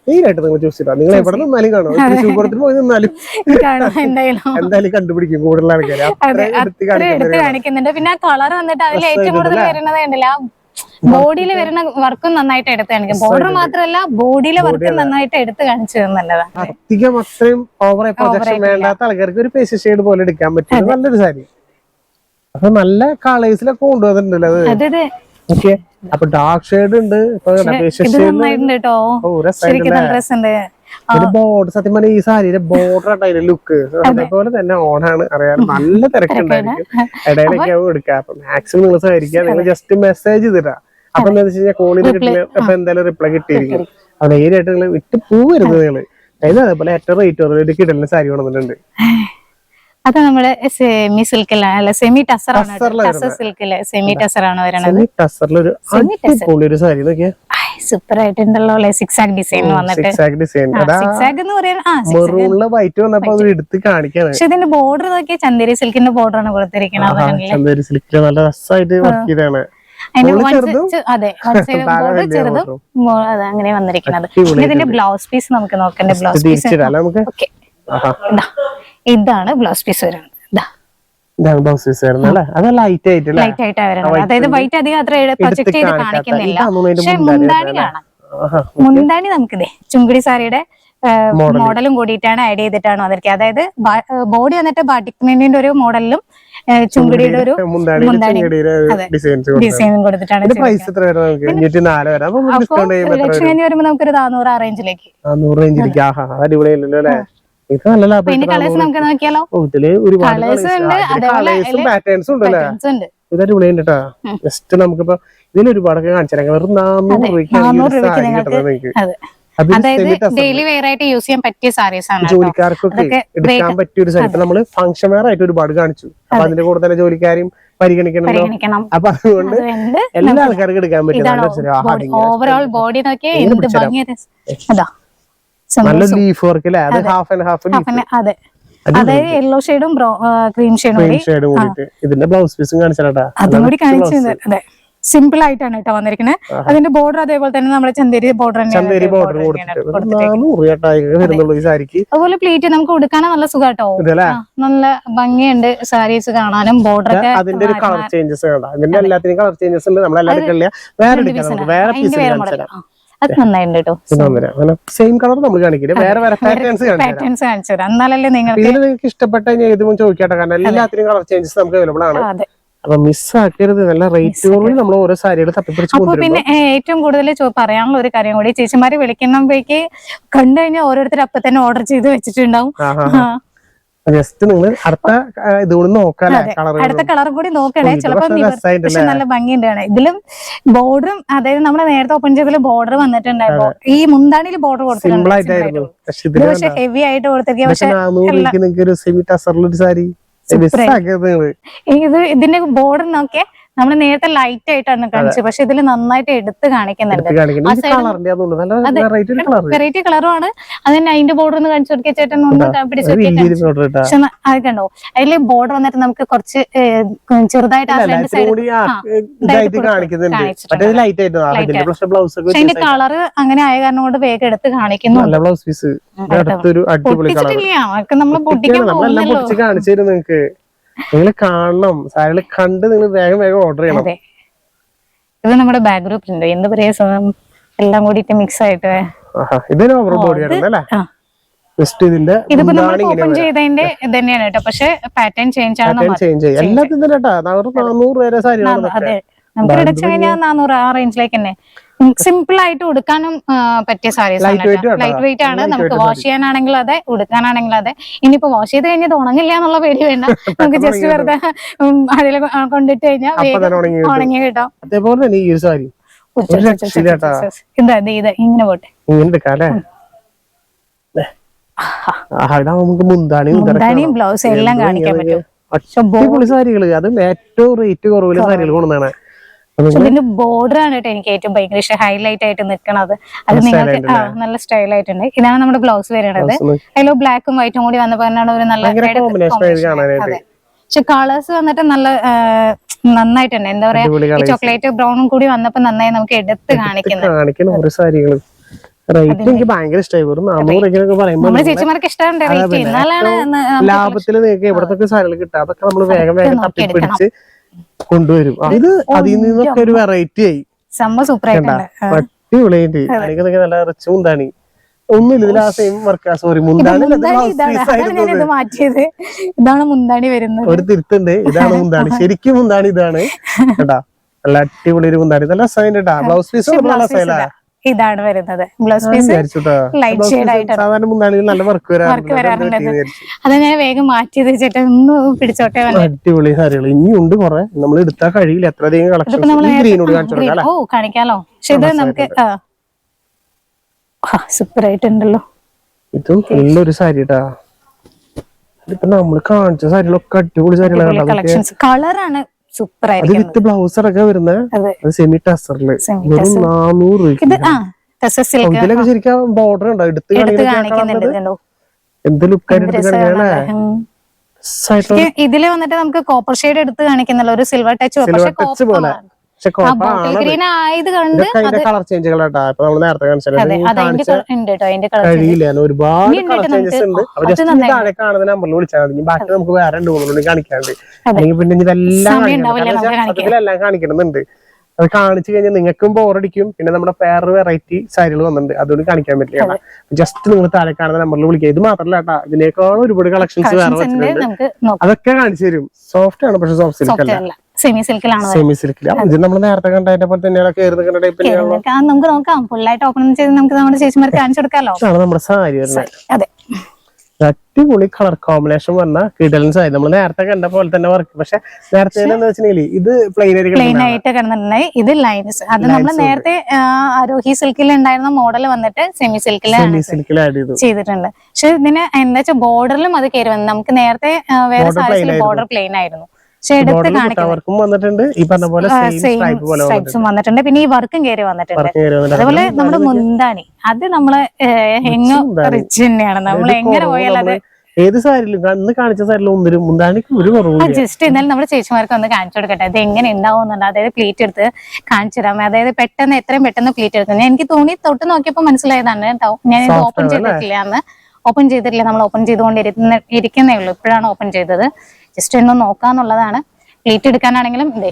മെയിനായിട്ട് നിങ്ങൾ ചൂസ് ചെയ്താൽ നിങ്ങൾ എവിടെ നിന്നാലും കാണും. പോയി നിന്നാലും. എന്തായാലും. കണ്ടുപിടിക്കും കൂടുതൽ ആൾക്കാർ എടുത്ത് കാണിക്കുന്നുണ്ട്. പിന്നെ കളർ വന്നിട്ട് അതിൽ ഏറ്റവും കൂടുതൽ വരുന്നത് കണ്ടില്ല? ബോഡിയിൽ വരുന്ന വർക്കും നന്നായിട്ട് എടുത്ത് കാണിക്കും. ബോർഡർ മാത്രമല്ല ബോഡിയിലെ വർക്കും നന്നായിട്ട് എടുത്ത് കാണിച്ചു തന്നുള്ളതാണ് അധികം അത്രയും ഓവർ പ്രൊജക്ഷൻ വേണ്ടാത്ത ആൾക്കാർക്ക് ഒരു പേസ് ഷെയ്ഡ് പോലെ എടുക്കാൻ പറ്റും നല്ലൊരു സാരി. അപ്പൊ നല്ല കളേഴ്സിലൊക്കെ കൊണ്ടുവന്നിട്ടുണ്ടല്ലോ അത്. ഓക്കെ. അപ്പൊ ഡാർക്ക് ഷെയ്ഡ് ഉണ്ട്. ഇപ്പൊ ഡ്രസ് ഉണ്ട് ഒരു ബോർഡർ സത്യം പറഞ്ഞാൽ ഈ സാരിയുടെ ബോർഡർ അതിന്റെ ലുക്ക് അതേപോലെ തന്നെ ഓണാണ് അറിയാം നല്ല തിരക്കുണ്ടായിരിക്കും ഇടയിലൊക്കെ ആവും എടുക്കുക അപ്പൊ മാക്സിമം നിങ്ങൾ സഹരിക്കാൻ നിങ്ങൾ ജസ്റ്റ് മെസ്സേജ് തരാം അപ്പൊ എന്താ വെച്ച് കഴിഞ്ഞാൽ കോളിൽ കിട്ടില്ല അപ്പൊ എന്തായാലും റിപ്ലൈ കിട്ടിയിരിക്കും. അപ്പൊ നേരിട്ട് നിങ്ങൾ വിട്ട് പോവരുത് നിങ്ങൾ അതായത് അതേപോലെ ഏറ്റവും റേറ്റ് കുറവ് കിടലിന് സാരി കൊണ്ടുവന്നിട്ടുണ്ട്. അത് നമ്മുടെ സെമി സിൽക്കിലാണ് അല്ല സെമി ടസറാണ് ടസർ സിൽക്കിൽ സെമി ടസർ ആണ് വരണത്. സെമി ടസറിൽ ഒരു സാരി. നോക്കിയാ. സൂപ്പർ ആയിട്ടുണ്ടല്ലോ അല്ലെ? സിക്സ് ആക്ക് ഡിസൈൻ വന്നിട്ട്. സിക്സ് എന്ന് പറയുന്നത്. വൈറ്റ് വന്നപ്പോ എടുത്ത് കാണിക്കാണ്. പക്ഷെ ഇതിന്റെ ബോർഡർ നോക്കിയാൽ ചന്ദേരി സിൽക്കിന്റെ ബോർഡർ ആണ് കൊടുത്തിരിക്കുന്നത്. ചന്തേരി നല്ല രസമായിട്ട് വർക്ക് ചെയ്താണ് അതെ ചെറുതും അങ്ങനെ വന്നിരിക്കുന്നത് ഇതിന്റെ ബ്ലൗസ് പീസ് നമുക്ക് നോക്കണ്ട? ബ്ലൗസ് പീസ് ഇതാണ് ബ്ലൗസ് പീസ് വരുന്നത്. ബ്ലൗസ് വരുന്നത് അല്ലേ? അത് ലൈറ്റ് ആയിട്ട് ലൈറ്റ് ആയിട്ടാ വരുന്നത് അതായത് വൈറ്റ് അധികം അത്ര പ്രൊജക്ട് ചെയ്ത് കാണിക്കുന്നില്ല. പക്ഷെ മുന്താണി കാണാം. മുന്താണി നമുക്കിതേ ചുങ്കിടി സാരിയുടെ മോഡലും കൂടിയിട്ടാണ് ആഡ് ചെയ്തിട്ടാണ് അതിലേക്ക് അതായത് ബോഡി വന്നിട്ട് ബാട്ടിക് പ്രിന്റിന്റെ ഒരു മോഡലിലും ചുങ്കിടിയുടെ ഒരു ഡിസൈനും കൊടുത്തിട്ടാണ്. ലക്ഷം കഴിഞ്ഞ് വരുമ്പോ നമുക്കൊരു നാനൂറ് ആ റേഞ്ചിലേക്ക് ഇത് നല്ല ലാഭം ഇതിൽ ഒരുപാട് കളേഴ്സും പാറ്റേൺസും ഉണ്ട്. ഇത് അടിപൊളിയുണ്ട് കേട്ടോ ജസ്റ്റ് നമുക്കിപ്പോ ഇതിൽ ഒരുപാടൊക്കെ കാണിച്ചു തരാം. വെറും നാനൂറ് രൂപയ്ക്ക് അതായത് ഡെയിലി വെയർ ആയിട്ട് യൂസ് ചെയ്യാൻ പറ്റിയ സാരീസ് ആണ്. ജോലിക്കാർക്കൊക്കെ എടുക്കാൻ പറ്റിയ ഒരു സാരി. നമ്മൾ ഫംഗ്ഷൻ വെയർ ആയിട്ട് ഒരുപാട് കാണിച്ചു. അപ്പൊ അതിന്റെ കൂടെ തന്നെ ജോലിക്കാരും പരിഗണിക്കണം. അപ്പൊ അതുകൊണ്ട് എല്ലാ ആൾക്കാർക്കും എടുക്കാൻ പറ്റും ഓവറോൾ ബോഡി നോക്കിയാൽ എന്ത് ഭംഗിയ നല്ല ലീഫ് വർക്ക് അല്ലേ അത് ഹാഫ് ആൻഡ് ഹാഫ് അതെ. അതായത് യെല്ലോ ഷെയ്ഡും ക്രീം ഷെയ്ഡും ഇതിന്റെ ബ്ലൗസ് പീസും കാണിച്ചാട്ടാ അതും കൂടി കാണിച്ചു അതെ. സിമ്പിൾ ആയിട്ടാണ് കേട്ടോ വന്നിരിക്കുന്നത് അതിന്റെ ബോർഡർ അതേപോലെ തന്നെ നമ്മുടെ ചന്തേരി ബോർഡർ ചന്തേരി ബോർഡർ അതുപോലെ പ്ലേറ്റ് നമുക്ക് കൊടുക്കാനും നല്ല സുഖാട്ടോ. നല്ല ഭംഗിയുണ്ട് സാരീസ് കാണാനും ബോർഡർ ഒക്കെ അതിന്റെ ഒരു കളർ ചേഞ്ചസ് ഇതിന്റെ എല്ലാത്തിനും കളർ ചേഞ്ചസ് ഉണ്ട്. നമ്മളെല്ലാം വേറെ വേറെ പീസ് അത് നന്നായിട്ടുണ്ട് കേട്ടോ സെയിം കളർ നമ്മൾ കാണിക്കില്ല. വേറെ വേറെ പാറ്റേൺസ് കാണിച്ചു തരാം പാറ്റേൺസ് കാണിച്ചു തരാം എന്നാലല്ലേ നിങ്ങൾക്ക് ഇതിൽ നിങ്ങൾക്ക് ഇഷ്ടപ്പെട്ട കഴിഞ്ഞാൽ ഏതും ചോദിക്കട്ടെ? കാരണം എല്ലാത്തിനും കളർ ചേഞ്ചസ് നമുക്ക് അവൈലബിൾ ആണ്. അപ്പൊ മിസ്സാക്കരുത് നല്ല റേറ്റ് നമ്മൾ ഓരോ സാരികൾ തപ്പിപ്പിടിച്ച് അപ്പൊ കൊണ്ടുവരും പിന്നെ ഏറ്റവും കൂടുതൽ പറയാനുള്ള ഒരു കാര്യം കൂടി ചേച്ചിമാര് വിളിക്കുമ്പോഴേക്ക് കണ്ടു കഴിഞ്ഞാൽ ഓരോരുത്തർ അപ്പൊ തന്നെ ഓർഡർ ചെയ്ത് വെച്ചിട്ടുണ്ടാവും. ജസ്റ്റ് നിങ്ങൾ അടുത്ത ഇത് കൂടി. കളറുകൾ അടുത്ത കളർ കൂടി നോക്കണേ. ചിലപ്പോ നല്ല ഭംഗിയുണ്ടാണ്. ഇതിലും ബോർഡറും അതായത് നമ്മൾ നേരത്തെ ഓപ്പൺ ചെയ്തതിൽ ബോർഡർ വന്നിട്ടുണ്ടായിരുന്നു ഈ മുന്താണിയിൽ ബോർഡർ കൊടുത്തിട്ടുണ്ട്. പക്ഷെ ഹെവി ആയിട്ട്. കൊടുത്തിരിക്കുക. പക്ഷെ ഇത് ഇതിന്റെ ബോർഡർ നോക്കിയാൽ നമ്മൾ നേരത്തെ ലൈറ്റ് ആയിട്ടാണ് കാണിച്ചത്. പക്ഷെ ഇതിൽ നന്നായിട്ട് എടുത്ത് കാണിക്കുന്നുണ്ട്. വെറൈറ്റി കളറും ആണ് അത്. തന്നെ അതിന് അതിന്റെ ബോർഡർ ഒന്ന് കാണിച്ചു കൊടുക്കുക ചേട്ടൻ ഒന്ന് പിടിച്ചു പക്ഷെ അത് കണ്ടോ? അതിൽ ബോർഡർ വന്നിട്ട് നമുക്ക് കുറച്ച് ചെറുതായിട്ട് അതിന്റെ കളറ് അങ്ങനെ ആയ കാരണം കൊണ്ട് വേഗം എടുത്ത് കാണിക്കുന്നു. പൊട്ടിച്ചിട്ടില്ല. നമ്മൾ പൊട്ടിക്കാൻ കാണിച്ചു നിങ്ങൾ കാണണം. സാരികൾ കണ്ട് നിങ്ങൾ വേഗം വേഗം ഓർഡർ ചെയ്യണം. അതെ. ഇത് നമ്മുടെ ബാക്ക് ഗ്രൂപ്പ് ഉണ്ട്. എന്ത് പറയാ എല്ലാം കൂടിയിട്ട് മിക്സ് ആയിട്ട്. ആഹാ ഇതൊരു ഓവർ ബോഡി ആയിരുന്നല്ലേ ആ. ജസ്റ്റ് ഇതിന്റെ ഇതിപ്പോ നമ്മൾ ഓപ്പൺ ചെയ്തതിന്റെ ഇത് തന്നെയാണ് കേട്ടോ. പക്ഷെ പാറ്റേൺ ചേഞ്ച് ആണ് ചേഞ്ച് ചെയ്യും എല്ലാത്തിനും തന്നെ കേട്ടാ നാനൂറ് നാനൂറ് വരെ സാരികളാണ് അതെ. നമുക്ക് റിഡക്ഷൻ കഴിഞ്ഞാൽ നാനൂറ് ആ റേഞ്ചിലേക്ക് തന്നെ സിമ്പിൾ ആയിട്ട് ഉടുക്കാനും പറ്റിയ സാരീസ്. ലൈറ്റ് വെയിറ്റ് ആണ്. നമുക്ക് വാഷ് ചെയ്യാനാണെങ്കിലും അതെ ഉടുക്കാനാണെങ്കിലും അതെ. ഇനിയിപ്പോ വാഷ് ചെയ്ത് കഴിഞ്ഞാൽ ഉണങ്ങില്ല എന്നുള്ള പേടി വേണ്ട. നമുക്ക് ജസ്റ്റ് വെറുതെ അടിയിൽ കൊണ്ടിട്ട് കഴിഞ്ഞാൽ ഉണങ്ങി കിട്ടും. അതേപോലെ തന്നെ ഈ സാരി. ഇതാ ഇത് ഇങ്ങനെ പോട്ടെ. ഇങ്ങനെ മുന്താണിയും ബ്ലൗസ് എല്ലാം കാണിക്കാൻ പറ്റും. സാരികൾ. അതും ഏറ്റവും റേറ്റ് കുറവിൽ സാരികൾ കൊണ്ടുവന്നാണ്. പക്ഷെ ഇതിന്റെ ബോർഡർ ആണ് കേട്ടോ എനിക്ക് ഏറ്റവും ഭയങ്കര ഇഷ്ടം. ഹൈലൈറ്റ് ആയിട്ട് നിൽക്കണത് അത് നിങ്ങൾക്ക് ആ നല്ല സ്റ്റൈൽ ആയിട്ടുണ്ട്. ഇതാണ് നമ്മുടെ ബ്ലൗസ് വരുന്നത്. അതിലോ ബ്ലാക്കും വൈറ്റും കൂടി വന്നപ്പോൾ തന്നെയാണ് ഒരു നല്ല പക്ഷെ കളേഴ്സ് വന്നിട്ട് നല്ല നന്നായിട്ടുണ്ട് എന്താ പറയാ ചോക്ലേറ്റ് ബ്രൗണും കൂടി വന്നപ്പോ നന്നായി നമുക്ക് എടുത്ത് കാണിക്കുന്നത്. റേറ്റ് എനിക്ക് ഭയങ്കര ഇഷ്ടമായി വെറും നാനൂറ് പറയുമ്പോൾ ചേച്ചിമാർക്ക് ഇഷ്ടമുണ്ട് ലാഭത്തിൽ നിങ്ങൾക്ക് എവിടത്തൊക്കെ സാധനങ്ങൾ കിട്ടുക അതൊക്കെ നമ്മൾ വേഗം വേഗം തപ്പിപ്പിടിച്ച് കൊണ്ടുവരും. ഇത് അതിൽ നിന്നൊക്കെ ഒരു വെറൈറ്റി ആയി. സൂപ്പർ അടിപൊളിയായിട്ട് എനിക്ക് നല്ല റിച്ച് ഒന്നുമില്ല ഇതിൽ ആ സെയിം വർക്ക് സോറി മുന്താണി അല്ല, ഇത് മുന്താണി blouse ഇതാണ്. മാറ്റിയത്. മുന്താണി വരുന്നത്. ഒരു തിരുത്തുണ്ട്. ഇതാണ് മുന്താണി. ശരിക്കും മുന്താണി ഇതാണ്. കേട്ടാ നല്ല അടിപൊളി ഒരു മുന്താണി. നല്ല സൈൻ കേട്ടാ ബ്ലൗസ് പീസ് നല്ല സൈലാ. ഇതാണ് വരുന്നത്. ബ്ലൗസ് പീസ് ലൈറ്റ് ഷെയ്ഡ് ആയിട്ടാണ്. നല്ല വർക്ക് വരാറുണ്ട്. അത് ഞാൻ വേഗം മാറ്റി വെച്ചിട്ട് ഒന്ന് പിടിച്ചോട്ടെ. അടിപൊളി സാരികൾ ഇനിയുണ്ട് കുറെ. നമ്മൾ എടുത്താൽ കഴിയില്ല. എത്രയധികം കളക്ഷൻ ഓ കാണിക്കാലോ? പക്ഷെ ഇത് നമുക്ക് സൂപ്പർ ആയിട്ടുണ്ടല്ലോ. ഇതും നല്ലൊരു സാരിട്ടാ ഇതിപ്പോ നമ്മൾ കാണിച്ച സാരികളൊക്കെ അടിപൊളി സാരികളാണ്. കളക്ഷൻസ് കളറാണ് സൂപ്പർ ആയിരിക്കും വിത്ത് ബ്ലൗസ് അടക്കം വരുന്ന സെമി ടസറിൽ വെറും നാനൂറ് ഇതിലൊക്കെ ശരിക്കും ബോർഡർ ഉണ്ടോ? എടുത്ത് എന്ത് ലുക്കായിട്ട് ഇതിൽ വന്നിട്ട് നമുക്ക് കോപ്പർ ഷെയ്ഡ് എടുത്ത് കാണിക്കുന്നല്ലോ ഒരു സിൽവർ ടച്ച് പോലെ. പക്ഷെ ആയത് കണ്ട് കളർ ചേഞ്ചുകൾ നമ്മൾ നേരത്തെ കഴിയില്ല? ഒരുപാട് കളർ ചേഞ്ചസ് ഉണ്ട്. താഴെ കാണുന്ന നമ്പറിൽ വിളിച്ചാൽ മതി. ബാക്കി നമുക്ക് വേറെ രണ്ട് കാണിക്കാണ്ട്. അല്ലെങ്കിൽ പിന്നെ ഇതെല്ലാം കാണിക്കണമെന്നുണ്ട്. അത് കാണിച്ചു കഴിഞ്ഞാൽ നിങ്ങൾക്കും ബോറടിക്കും പിന്നെ നമ്മുടെ വേറെ വെറൈറ്റി സാരികൾ വന്നിട്ടുണ്ട്. അതുകൊണ്ട് കാണിക്കാൻ പറ്റില്ല ജസ്റ്റ് നിങ്ങൾ താഴെ കാണുന്ന നമ്പറിൽ വിളിക്കുക. ഇത് മാത്രമല്ല കേട്ടാ. ഇതിനേക്കാളും ഒരുപാട് കളക്ഷൻസ് വേറെ വെച്ചിട്ടുണ്ട്. അതൊക്കെ കാണിച്ചു തരും. സോഫ്റ്റ് ആണ് പക്ഷെ സോഫ്റ്റ് സിൽക്ക് അല്ല. സെമി സിൽക്കിലാണ് സെമി സിൽക്കില്ല ഇത് നമ്മൾ നേരത്തെ കണ്ടതിന്റെ പോലെ തന്നെയാണ്? കയറി നിൽക്കുന്ന ടൈപ്പ് തന്നെയാണല്ലോ നമുക്ക് നോക്കാം. ഫുള്ളായിട്ട് ഓപ്പൺ ചെയ്ത് നമുക്ക് നമ്മുടെ ചേച്ചിമാർ കാണിച്ചു കൊടുക്കാലോ? ഇതാണ് നമ്മുടെ സാരി അതെ. അടിപൊളി കളർ കോമ്പിനേഷൻ വന്ന കിടലൻസ് ആയി നമ്മൾ നേരത്തെ കണ്ട പോലെ തന്നെ വർക്ക് പക്ഷെ നേരത്തെ വെച്ചിട്ടുണ്ടെങ്കിൽ ഇത് പ്ലെയിൻ പ്ലെയിൻ ആയിട്ട് കിടന്നിട്ടുണ്ടായി. ഇത് ലൈൻസ് അത് നമ്മൾ നേരത്തെ അരോഹി സിൽക്കിൽ ഉണ്ടായിരുന്ന മോഡൽ വന്നിട്ട് സെമി സിൽക്കിൽ സിൽക്കിൽ ആഡ് ചെയ്തിട്ടുണ്ട്. പക്ഷെ ഇതിന് എന്താ വെച്ചാൽ ബോർഡറിലും അത് കയറി വന്നു. നമുക്ക് നേരത്തെ വേറെ സാരീസിൽ ബോർഡർ പ്ലെയിൻ ആയിരുന്നു. എടുത്ത് വർക്കും വന്നിട്ടുണ്ട്. ഈ പറഞ്ഞ പോലെ വന്നിട്ടുണ്ട് സ്ട്രൈപ്സും വന്നിട്ടുണ്ട്. പിന്നെ ഈ വർക്കും കയറി വന്നിട്ടുണ്ട്. അതുപോലെ നമ്മുടെ മുന്താണി അത് നമ്മൾ എങ്ങോ റിച്ച് തന്നെയാണ്. നമ്മൾ എങ്ങനെ പോയാലും അത് ഏത് സാരിലും ഇന്ന് കാണിച്ച സാരിയിലും ഒന്നിനും മുന്താണിക്ക് ഒരു കുറവില്ല ജസ്റ്റ് ഇന്നലെ നമ്മുടെ ചേച്ചിമാർക്ക് ഒന്ന് കാണിച്ചു കൊടുക്കട്ടെ. അത് എങ്ങനെ ഉണ്ടാവുന്നുണ്ട് അതായത് പ്ലീറ്റ് എടുത്ത് കാണിച്ചു തരാം. അതായത് പെട്ടെന്ന് എത്രയും പെട്ടെന്ന് പ്ലീറ്റ് എടുക്കുന്നത് എനിക്ക് തോന്നി തൊട്ട് നോക്കിയപ്പോൾ മനസ്സിലായതാണ് കേട്ടോ ഞാൻ ഇത് ഓപ്പൺ ചെയ്തിട്ടില്ല ഓപ്പൺ ചെയ്തിട്ടില്ല. നമ്മൾ ഓപ്പൺ ചെയ്തുകൊണ്ട് ഇരിക്കുന്നേ ഉള്ളൂ. ഇപ്പോഴാണ് ഓപ്പൺ ചെയ്തത്. ജസ്റ്റ് ഒന്ന് നോക്കാന്നുള്ളതാണ്. പ്ലീറ്റ് എടുക്കാനാണെങ്കിലും ഇതേ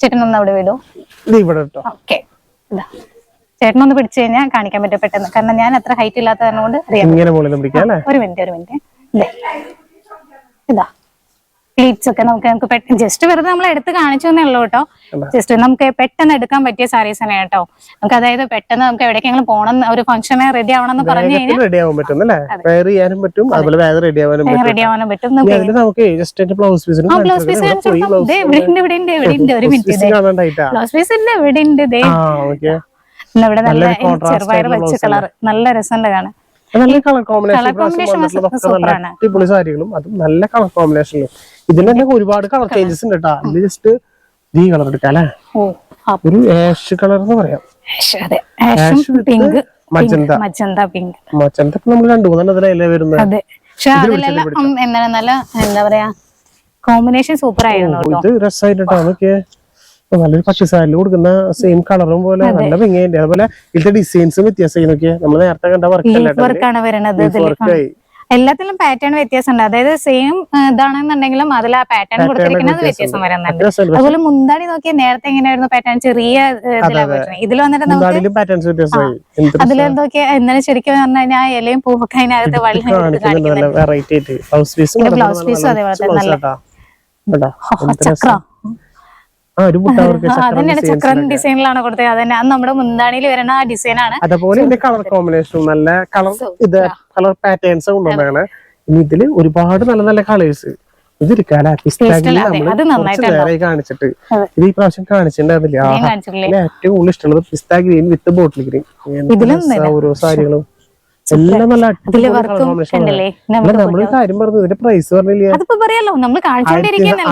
ചേട്ടനൊന്ന് അവിടെ വിടൂ. ഓക്കെ ഇതാ. ചേട്ടനൊന്ന് പിടിച്ചു കഴിഞ്ഞാൽ കാണിക്കാൻ പറ്റും പെട്ടെന്ന്. കാരണം ഞാൻ അത്ര ഹൈറ്റ് ഇല്ലാത്തതുകൊണ്ട് അറിയാം ഒരു മിനിറ്റ് ഒരു മിനിറ്റ് ഇതാ. പ്ലീറ്റ്സ് ഒക്കെ നമുക്ക് നമുക്ക് പെട്ടെന്ന് ജസ്റ്റ് വെറുതെ നമ്മൾ എടുത്ത് കാണിച്ചു ഉള്ളൂ കേട്ടോ. ജസ്റ്റ് നമുക്ക് പെട്ടെന്ന് എടുക്കാൻ പറ്റിയ സാരീസ് തന്നെ കേട്ടോ. നമുക്ക് അതായത് പെട്ടെന്ന് നമുക്ക് എവിടേക്കെങ്കിലും പോകണം ഒരു ഫംഗ്ഷന് റെഡി ആവണം എന്ന് പറഞ്ഞു കഴിഞ്ഞാൽ റെഡി ആവാൻ പറ്റും അല്ലേ? വെയർ ചെയ്യാനും പറ്റും അതുപോലെ വേഗം റെഡി ആവാനും പറ്റും. റെഡി ആവാനും പറ്റും. നമുക്ക് ജസ്റ്റ് ബ്ലൗസ് പീസിന് ബ്ലൗസ് പീസ് കാണിച്ചു ഒരു മിനിറ്റ് ബ്ലൗസ് പീസ് ഇവിടെ ഉണ്ട് നല്ല ചെറുപയർ വെച്ച കളർ നല്ല രസമുണ്ട് കാണാൻ. നല്ല കളർ കോമ്പിനേഷൻ. അടിപൊളി സാരികളും അതും നല്ല കളർ കോമ്പിനേഷനിലും ഇതിന് തന്നെ ഒരുപാട് കളർ ചേഞ്ചസ് ഉണ്ട് കേട്ടോ അതിൽ ജസ്റ്റ് ഈ കളർ എടുക്കാം അല്ലെ? ഒരു ആഷ് കളർ എന്ന് പറയാം. Pink magenta. Magenta pink magenta നമ്മൾ രണ്ടു മൂന്നെണ്ണത്തിലല്ലേ വരുന്നത്? അതെ. പക്ഷെ അതിലെല്ലാം എന്താണ് നല്ല എന്താ പറയാ കോമ്പിനേഷൻ സൂപ്പർ ആയിരുന്നു ഇത് രസമായിട്ടോ നോക്കിയേ. ഇപ്പൊ നല്ലൊരു പച്ച സാരിൽ കൊടുക്കുന്ന സെയിം കളറും പോലെ നല്ല ഭംഗിയുണ്ട്. അതുപോലെ ഇതിന്റെ ഡിസൈൻസും വ്യത്യാസമായി നോക്കിയാ നമ്മൾ നേരത്തെ കണ്ട വർക്കാണ് എല്ലാത്തിലും പാറ്റേൺ വ്യത്യാസമുണ്ട്. അതായത് സെയിം ഇതാണെന്നുണ്ടെങ്കിലും അതിൽ ആ പാറ്റേൺ കൊടുത്തിരിക്കുന്നത് വ്യത്യാസം വരുന്നുണ്ട്. അതുപോലെ മുന്താണി നോക്കിയാൽ നേരത്തെ എങ്ങനെയായിരുന്നു പാറ്റേൺ ചെറിയ ഇതിൽ വന്നിട്ട് നമുക്ക് അതിൽ നോക്കിയാൽ ഇന്നലെ ശരിക്കും പറഞ്ഞു കഴിഞ്ഞാൽ ആ ഇലയും പൂവൊക്കെ അതിനകത്ത് വെള്ളം ബ്ലൗസ് പീസും അതേപോലെ തന്നെ. നല്ല- ചക്ര ആ ഒരു മുട്ട അവർക്ക് ആ, അതന്നെയാണ് ചക്രം ഡിസൈനിലാണ് കൊടുത്തത്. അതന്നെ അത് നമ്മുടെ മുന്താണിയിൽ വരുന്ന ആ ഡിസൈനാണ് അതുപോലെ ഇതിന്റെ കളർ കോമ്പിനേഷനും നല്ല കളർ ഇത് കളർ പാറ്റേൺസ് കൊണ്ടുവന്നാണ് ഇനി ഇതിൽ ഒരുപാട് നല്ല നല്ല കളേഴ്സ് നന്നായിട്ടുണ്ടാവും. നേരമായി കാണിച്ചിട്ട്. ഇത് ഈ പ്രാവശ്യം കാണിച്ചിട്ടുണ്ടായിരുന്നില്ല. ഏറ്റവും കൂടുതൽ ഇഷ്ടമുള്ളത് പിസ്ത ഗ്രീൻ വിത്ത് ബോട്ടിൽ ഗ്രീൻ ഇതിലും ഓരോ സാരികളും. എല്ലാം നല്ല നമ്മളൊരു കാര്യം പറഞ്ഞു ഇതിന്റെ പ്രൈസ് പറഞ്ഞില്ലേ? അതിപ്പോ പറയാലോ നമ്മൾ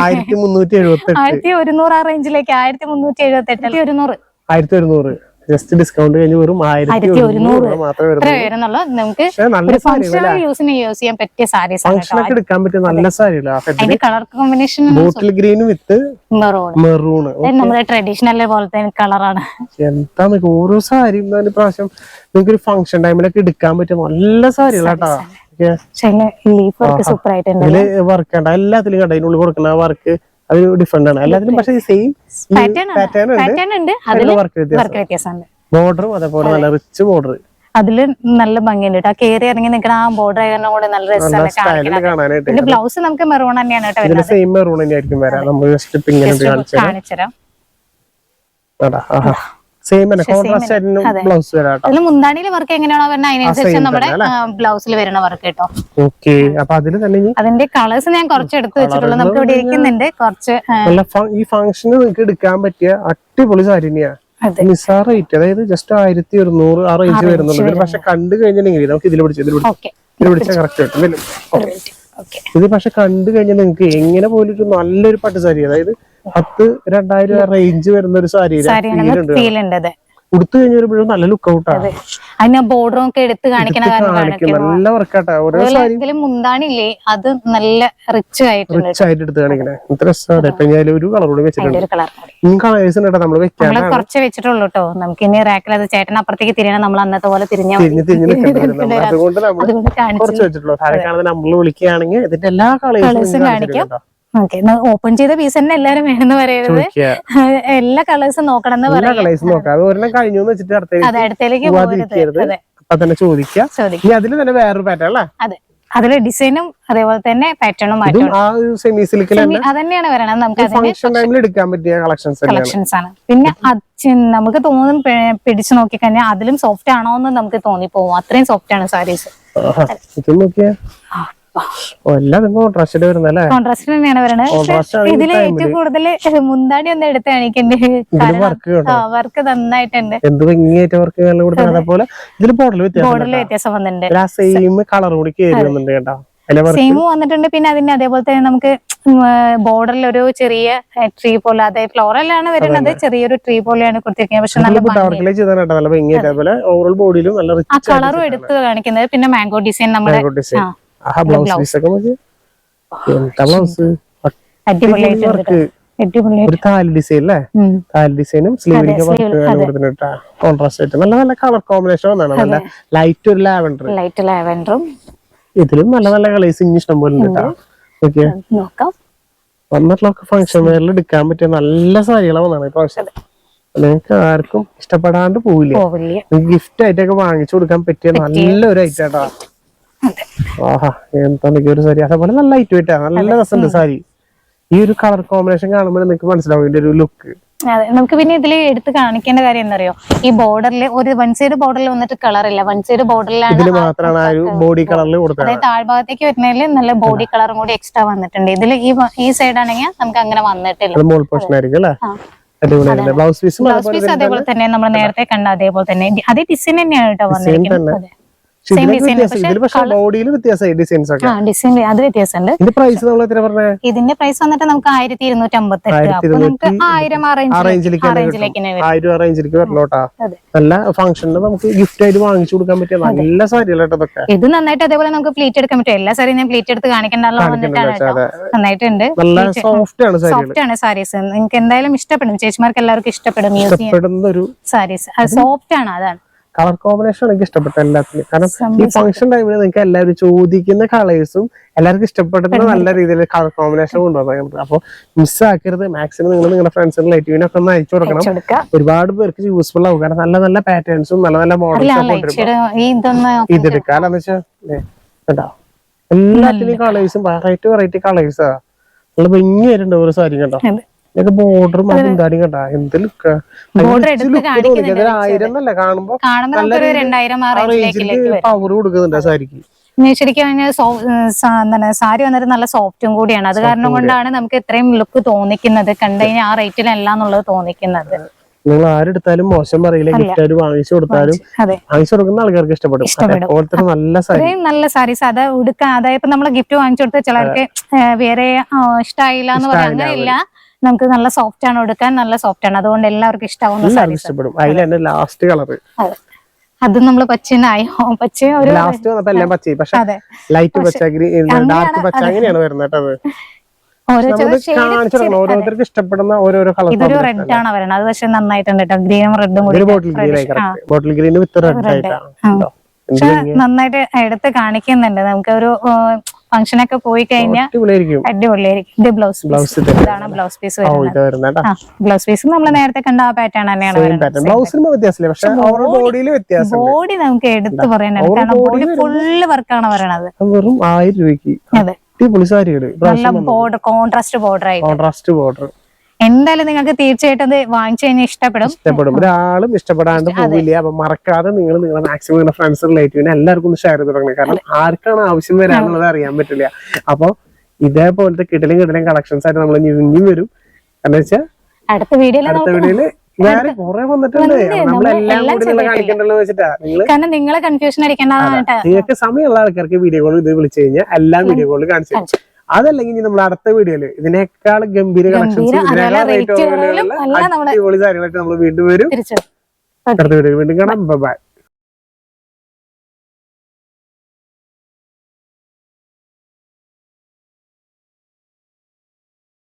ആയിരത്തി മുന്നൂറ്റി എഴുപത്തി ആയിരത്തി ഒരുന്നൂറ് ആ റേഞ്ചിലേക്ക് ആയിരത്തി മുന്നൂറ്റി എഴുപത്തി എട്ട് ഒരുന്നൂറ് ആയിരത്തി ഒരുന്നൂറ്. ജസ്റ്റ് ഡിസ്കൗണ്ട് കഴിഞ്ഞ് വെറും ആയിരത്തി ഒരുന്നൂറ് വരുന്നുള്ളൂ. നമുക്ക് സാരി യൂസിന് യൂസ് ചെയ്യാൻ പറ്റിയ സാരീസ് ഫംഗ്ഷൻ എടുക്കാൻ പറ്റിയ നല്ല ആ കളർ കോമ്പിനേഷൻ ബോട്ടിൽ ഗ്രീനും വിത്ത് മെറൂൺ നമ്മുടെ ട്രഡീഷണൽ പോലത്തെ കളറാണ് എന്താണ് ഓരോ സാരി പ്രാവശ്യം നിങ്ങൾക്ക് ഒരു ഫംഗ്ഷൻ ടൈമിലൊക്കെ എടുക്കാൻ പറ്റിയ നല്ല സാരികളാട്ടാ സൂപ്പർ ആയിട്ടുണ്ട് ഇതിൽ വർക്ക് എല്ലാത്തിലും കണ്ട? അതിനുള്ളിൽ കൊടുക്കുന്ന വർക്ക് അത് ഡിഫറെന്റ് ആണ്. എല്ലാത്തിനും പക്ഷേ സെയിം പാറ്റേൺ ഉണ്ട്. വർക്ക് വ്യത്യാസമുണ്ട്. ബോർഡറും അതേപോലെ നല്ല റിച്ച് ബോർഡർ അതിൽ നല്ല ഭംഗിയുണ്ട് കേട്ടോ. കയറി ഇറങ്ങി നിൽക്കുന്ന ആ ബോർഡർ കൂടെ നല്ല രസമാണ് ബ്ലൗസ് നമുക്ക് മെറൂൺ തന്നെയാണ് കേട്ടോ സെയിം മെറൂൺ തന്നെയായിരിക്കും കാണിച്ചുതരാം സെയിം തന്നെ കോൺട്രാസ്റ്റ് ആയിരുന്നു ബ്ലൗസ് വരാം കേട്ടോ. അതിൽ മുന്താണിയിൽ വർക്ക് എങ്ങനെയാണോ വരുന്നത് അതിനനുസരിച്ച് നമ്മുടെ ബ്ലൗസിൽ വരുന്ന വർക്ക് കേട്ടോ. ഓക്കെ അപ്പൊ അതിൽ തന്നെ ഇനി അതിന്റെ കളേഴ്സ് ഞാൻ കുറച്ച് എടുത്തു വെച്ചിട്ടുള്ളൂ. നമുക്ക് ഇവിടെ ഇരിക്കുന്നുണ്ട്. കുറച്ച് ആ, നല്ല ഫ- ഈ ഫംഗ്ഷന് നിങ്ങൾക്ക് എടുക്കാൻ പറ്റിയ അടിപൊളി സാരി തന്നെയാ. അതെ. നിസാർ റേറ്റ് അതായത് ജസ്റ്റ് ആയിരത്തി ഒരുന്നൂറ് ആ റേഞ്ച് വരുന്നുള്ളൂ. ഇതിൽ പക്ഷെ കണ്ടു കഴിഞ്ഞിട്ടുണ്ടെങ്കിൽ നമുക്ക് ഇതിൽ പിടിച്ച് ഇതിൽ പിടിച്ച്. ഓക്കെ ഇതിൽ പിടിച്ചാൽ കറക്റ്റ് കിട്ടും ഇത് പക്ഷെ കണ്ടു കഴിഞ്ഞാൽ നിങ്ങൾക്ക് എങ്ങനെ പോലും നല്ലൊരു പട്ടു സാരി അതായത് പത്ത് രണ്ടായിരം റേഞ്ച് വരുന്ന ഒരു സാരി ഉടുത്തു കഴിഞ്ഞപ്പോഴും നല്ല ലുക്ക് ഔട്ടാണ് അതിന് ബോർഡറും ഒക്കെ എടുത്ത് കാണിക്കണ നല്ല വർക്കാട്ടാ ഓരോ സാരി മുന്താണില്ലേ അത് നല്ല റിച്ച് ആയിട്ടുണ്ട് റിച്ച് ആയിട്ട് എടുത്ത് കാണിക്കണേ. ഇത്ര രസമാണ് ഇപ്പൊ ഞാൻ ഒരു കളർ കൂടി വെച്ചിട്ടുണ്ട്. കളേഴ്സ് ഉണ്ട് നമ്മൾ വെക്കാൻ കുറച്ച് വെച്ചിട്ടുള്ളൂ കേട്ടോ. നമുക്ക് ഇനി റാക്കിൽ അത് ചേട്ടൻ അപ്പുറത്തേക്ക് തിരിയണം. നമ്മൾ അന്നത്തെ പോലെ തിരിഞ്ഞ് അതുകൊണ്ട് നമ്മൾ കുറച്ച് വെച്ചിട്ടുള്ളൂ. താഴെ കാണുന്ന നമ്മൾ വിളിക്കുകയാണെങ്കിൽ ഇതിന്റെ എല്ലാ കളേഴ്സും കാണിക്കാം. ഓക്കെ ഓപ്പൺ ചെയ്ത പീസ് തന്നെ എല്ലാരും വേണമെന്ന് പറയരുത്. എല്ലാ കളേഴ്സും നോക്കണം എന്ന് പറയാം അത് അടുത്തേക്ക് പോകരുത് തന്നെ ചോദിക്കുക ചോദിക്കും. ഇനി അതിൽ തന്നെ വേറൊരു പാറ്റേൺ അല്ലേ? അതെ. അതിലെ ഡിസൈനും അതേപോലെ തന്നെ പാറ്റേണും തന്നെ? അതന്നെയാണ് വരണം നമുക്ക് എടുക്കാൻ പറ്റിയ കളക്ഷൻസ് ആണ്. പിന്നെ നമുക്ക് തോന്നും പിടിച്ചു നോക്കി കഴിഞ്ഞാൽ അതിലും സോഫ്റ്റ് ആണോ എന്ന് നമുക്ക് തോന്നിപ്പോവും. അത്രയും സോഫ്റ്റ് ആണ് സാരീസ്. ആഹാ, ഇത് നോക്കിയേ ഓ എല്ലാം കോൺട്രാസ്റ്റ് വരുന്നല്ലേ തന്നെയാണ് പറയുന്നത് ഇതിൽ ഏറ്റവും കൂടുതൽ മുന്താടി ഒന്ന് എടുത്ത് കാണിക്കണ്ടേ? വർക്ക് നന്നായിട്ടുണ്ട്. എന്ത് ഭംഗിയായിട്ട് വർക്ക് നല്ല കൊടുക്കുന്നത് അതേപോലെ ഇതിൽ ബോർഡിൽ വ്യത്യാസം വന്നിട്ടുണ്ട്. ആ സെയിം കളർ കൂടി കയറി വന്നിട്ടുണ്ട് കേട്ടോ. സെയിം വന്നിട്ടുണ്ട്. പിന്നെ അതിന്റെ അതേപോലെ തന്നെ നമുക്ക് ബോർഡറിൽ ഒരു ചെറിയ ട്രീ പോലെ അതെ ഫ്ലോറലാണ് വരുന്നത് ചെറിയൊരു ട്രീ പോലെയാണ് കൊടുത്തിരിക്കുന്നത്. പക്ഷെ നല്ല കളറും എടുത്ത് കാണിക്കുന്നത്. പിന്നെ മാംഗോ ഡിസൈൻ നമ്മുടെ ആ, ബ്ലൗസ് പീസ് ഒക്കെ നോക്കി എന്താ ബ്ലൗസ്. ഒരു താലി ഡിസൈൻ അല്ലേ. ഡിസൈനും സ്ലീവിലേക്ക് കൊടുത്തിട്ടാ കോൺട്രാസ്റ്റ് ആയിട്ട്. നല്ല നല്ല കളർ കോമ്പിനേഷൻ വന്നാണ് നല്ല ലൈറ്റ് ഒരു ലാവൻഡർ ലൈറ്റ് ലാവൻഡറും ഇതിലും നല്ല നല്ല കളേഴ്സ് ഇനി ഇഷ്ടം പോലെ ഉണ്ട് ഓക്കെ ഫംഗ്ഷൻ വെയറിൽ എടുക്കാൻ പറ്റിയ നല്ല സാരികളാണ് വന്നാണ് നിങ്ങൾക്ക് ആർക്കും ഇഷ്ടപ്പെടാണ്ട് പോവില്ല. ഗിഫ്റ്റ് ആയിട്ടൊക്കെ വാങ്ങിച്ചു കൊടുക്കാൻ പറ്റിയ നല്ലൊരു ഐറ്റം ആഹാ എന്താ ഒരു സാരി? അതേപോലെ നല്ല ഐറ്റം ആയിട്ടാ നല്ല രസമുണ്ട് സാരി. ഈ ഒരു കളർ കോമ്പിനേഷൻ കാണുമ്പോൾ നിങ്ങൾക്ക് മനസ്സിലാവും ഇതിന്റെ ഒരു ലുക്ക് അതെ നമുക്ക് പിന്നെ ഇതിൽ എടുത്ത് കാണിക്കേണ്ട കാര്യം എന്തറിയോ ഈ ബോർഡറിൽ ഒരു വൺ സൈഡ് ബോർഡറിൽ വന്നിട്ട് കളർ ഇല്ല. വൺ സൈഡ് ബോർഡറിലാണ് മാത്രമാണ് ആ ഒരു ബോഡി കളറിൽ കൊടുത്തത് അതായത് താഴ്ഭാഗത്തേക്ക് വരുന്നതിൽ നല്ല ബോഡി കളറും കൂടി എക്സ്ട്രാ വന്നിട്ടുണ്ട്. ഇതിൽ ഈ ഈ സൈഡ് ആണെങ്കിൽ നമുക്ക് അങ്ങനെ വന്നിട്ടില്ല. മോൾ പോർഷൻ ആയിരിക്കും അല്ലേ. ബ്ലൗസ് പീസും ബ്ലൗസ് പീസ് അതേപോലെ തന്നെ നമ്മൾ നേരത്തെ കണ്ട അതേപോലെ തന്നെ. അതേ ഡിസൈൻ തന്നെയാണ് കേട്ടോ വന്നിരിക്കുന്നത്. ബോഡിയിൽ വ്യത്യാസമായി ഡിസൈൻസ് ഒക്കെ. ഡിസൈൻ അത് വ്യത്യാസമുണ്ട്. ഇതിന്റെ പ്രൈസ് നമ്മൾ എത്ര പറഞ്ഞേ? ഇതിന്റെ പ്രൈസ് വന്നിട്ട് നമുക്ക് ആയിരത്തി ഇരുന്നൂറ്റി അപ്പൊ നമുക്ക് ആയിരം റേഞ്ചിലേക്ക് വരണോട്ടാ. നല്ല ഫംഗ്ഷനിൽ ഗിഫ്റ്റ് ആയിട്ട് വാങ്ങിച്ചു കൊടുക്കാൻ പറ്റിയ നല്ല ഇത് നന്നായിട്ട് അതേപോലെ നമുക്ക് പ്ലീറ്റ് എടുക്കാൻ പറ്റും. എല്ലാ സാരിയും ഞാൻ പ്ലീറ്റ് എടുത്ത് കാണിക്കണ്ടല്ലോ. നന്നായിട്ടുണ്ട്. നല്ല സോഫ്റ്റ് ആണ് സാരികൾ സോഫ്റ്റ് ആണ് സാരീസ് നിങ്ങൾക്ക് എന്തായാലും ഇഷ്ടപ്പെടും. ചേച്ചിമാർക്ക് എല്ലാവർക്കും ഇഷ്ടപ്പെടും സാരീസ് സോഫ്റ്റ് ആണ് അതാണ്. കളർ കോമ്പിനേഷൻ എനിക്ക് ഇഷ്ടപ്പെട്ടു എല്ലാത്തിനും കാരണം ഈ ഫംഗ്ഷൻ ടൈമിൽ നിങ്ങൾക്ക് എല്ലാവരും ചോദിക്കുന്ന കളേഴ്സും എല്ലാവർക്കും ഇഷ്ടപ്പെടുന്ന നല്ല രീതിയിൽ കളർ കോമ്പിനേഷൻ കൊണ്ടുവന്നു അപ്പൊ മിസ്സാക്കരുത് മാക്സിമം നിങ്ങൾ നിങ്ങളുടെ ഫ്രണ്ട്സിനും റിലേറ്റീവിനൊക്കെ ഒന്ന് അയച്ചു കൊടുക്കണം. ഒരുപാട് പേർക്ക് യൂസ്ഫുൾ ആവും. കാരണം നല്ല നല്ല പാറ്റേൺസും നല്ല നല്ല മോഡൽസും ലൈറ്റ് ഷെയ്ഡ് ഈ ഇതൊന്ന് ഇതെടുക്കാന്ന് വെച്ചാ കേട്ടോ എല്ലാത്തിനും കളേഴ്സും വെറൈറ്റി വെറൈറ്റി കളേഴ്സാ നിങ്ങൾ ഭംഗി വരുന്നുണ്ട് ഓരോ സാരി കേട്ടോ. ഇതൊക്കെ ബോർഡറും അതും താടിയും കേട്ടാ എന്ത് ലുക്കാ Border എടുത്ത് കാണിക്കുന്നുണ്ട് ആയിരം എന്നല്ല കാണുമ്പോ? പവർ കൊടുക്കുന്നുണ്ട് സാരിക്ക്. ശരിക്കും എന്താണ് സാരി വന്നിട്ട് നല്ല സോഫ്റ്റും കൂടിയാണ്. അത് കാരണം കൊണ്ടാണ് നമുക്ക് ഇത്രയും ലുക്ക് തോന്നിക്കുന്നത്. കണ്ടുകഴിഞ്ഞാൽ ആ റേറ്റിലല്ല എന്നുള്ളത് തോന്നിക്കുന്നത്. നിങ്ങൾ ആരെടുത്താലും മോശം പറയില്ല. ഗിഫ്റ്റ് ആയിട്ട് വാങ്ങിച്ചു കൊടുത്താലും വാങ്ങിച്ചു. കൊടുക്കുന്ന ആൾക്കാർക്ക് ഇഷ്ടപ്പെടും. നല്ല സാരി. നല്ല സാരീസ് അത് ഉടുക്കാൻ അതായത് നമ്മൾ നമ്മൾ ഗിഫ്റ്റ് വാങ്ങിച്ചു കൊടുത്ത ചിലർക്ക് വേറെ ഇഷ്ടമായില്ല ഇഷ്ടായില്ല എന്ന് പറയാൻ അങ്ങനെയില്ല. നമുക്ക് നല്ല സോഫ്റ്റ് ആണ് കൊടുക്കാൻ നല്ല സോഫ്റ്റ് ആണ്. അതുകൊണ്ട് എല്ലാവർക്കും ഇഷ്ടാവുന്ന സാരീസ് ഇഷ്ടപ്പെടും. അതിൽ തന്നെ ലാസ്റ്റ് കളർ അതെ. നമ്മൾ പച്ചനായി പച്ച ഒരു ലാസ്റ്റ് വന്നപ്പോ എല്ലാം പച്ച പക്ഷെ അതെ. ലൈറ്റ് പച്ച ഡാർക്ക് പച്ച അങ്ങനെയാണ് വരുന്നത് ഓരോരുത്തർക്ക് ഇഷ്ടപ്പെടുന്ന ഓരോരോ കളർ ഇതൊരു റെഡ് ആണ് വരുന്നത് അത് പക്ഷെ നന്നായിട്ടുണ്ട് കേട്ടോ. ഗ്രീനും റെഡും കൂടി ബോട്ടിൽ ഗ്രീൻ ബോട്ടിൽ വിത്ത് റെഡ് ആയിട്ടാണ് നന്നായിട്ട് എടുത്ത് കാണിക്കുന്നുണ്ട്. നമുക്ക് ഒരു ഫംഗ്ഷനൊക്കെ പോയി കഴിഞ്ഞാൽ അടിപൊളിയായിരിക്കും. ഇത് ബ്ലൗസ് ബ്ലൗസ് ഇതാണ് ബ്ലൗസ് പീസ് വരുന്നത്. ബ്ലൗസ് പീസ് നമ്മൾ നേരത്തെ കണ്ട ആ പാറ്റേൺ തന്നെയാണ് ബോഡി നമുക്ക് എടുത്തു പറയാനാണ് കാരണം ബോഡി ഫുള്ള് വർക്കാണ് പറയണത്. വെറും ആയിരം രൂപയ്ക്ക്. അതെ. നല്ല ബോർഡർ കോൺട്രാസ്റ്റ് ബോർഡർ ആയിട്ട്. കോൺട്രാസ്റ്റ് ബോർഡർ എന്തായാലും നിങ്ങൾക്ക് തീർച്ചയായിട്ടും അത് വാങ്ങിച്ചു കഴിഞ്ഞാൽ ഇഷ്ടപ്പെടും. ഇഷ്ടപ്പെടും. ഒരാളും ഇഷ്ടപ്പെടാണ്ട് പോവില്ല. അപ്പൊ മറക്കാതെ നിങ്ങൾ നിങ്ങളുടെ മാക്സിമം നിങ്ങളുടെ ഫ്രണ്ട്സ് റിലേറ്റീവിനെ എല്ലാവർക്കും ഒന്ന് ഷെയർ ചെയ്ത് തുടങ്ങണം. കാരണം ആർക്കാണ് ആവശ്യം വരാനുള്ളത് അറിയാൻ പറ്റില്ല. അപ്പൊ ഇതേപോലത്തെ കിടലും കിടലും കളക്ഷൻസ് ആയിട്ട് നമ്മൾ ഇനിയും വരും. കാരണം വെച്ചാൽ അടുത്ത വീഡിയോയിൽ അടുത്ത വീഡിയോയിൽ കാരണം നിങ്ങളെ കൺഫ്യൂഷൻ അടിക്കേണ്ടതാണ് നിങ്ങൾക്ക് സമയമുള്ള ആൾക്കാർക്ക് വീഡിയോ കോൾ ഇത് വിളിച്ചു കഴിഞ്ഞാൽ എല്ലാ വീഡിയോ കോളിൽ കാണിച്ചു. അതല്ലെങ്കിൽ നമ്മൾ അടുത്ത വീഡിയോയിൽ ഇതിനേക്കാൾ ഗംഭീര കളക്ഷൻസ് നമ്മൾ അടിപൊളി കാര്യങ്ങളൊക്കെ നമ്മൾ വീണ്ടും വരും. അടുത്ത വീഡിയോ വീണ്ടും കാണാം. ബൈ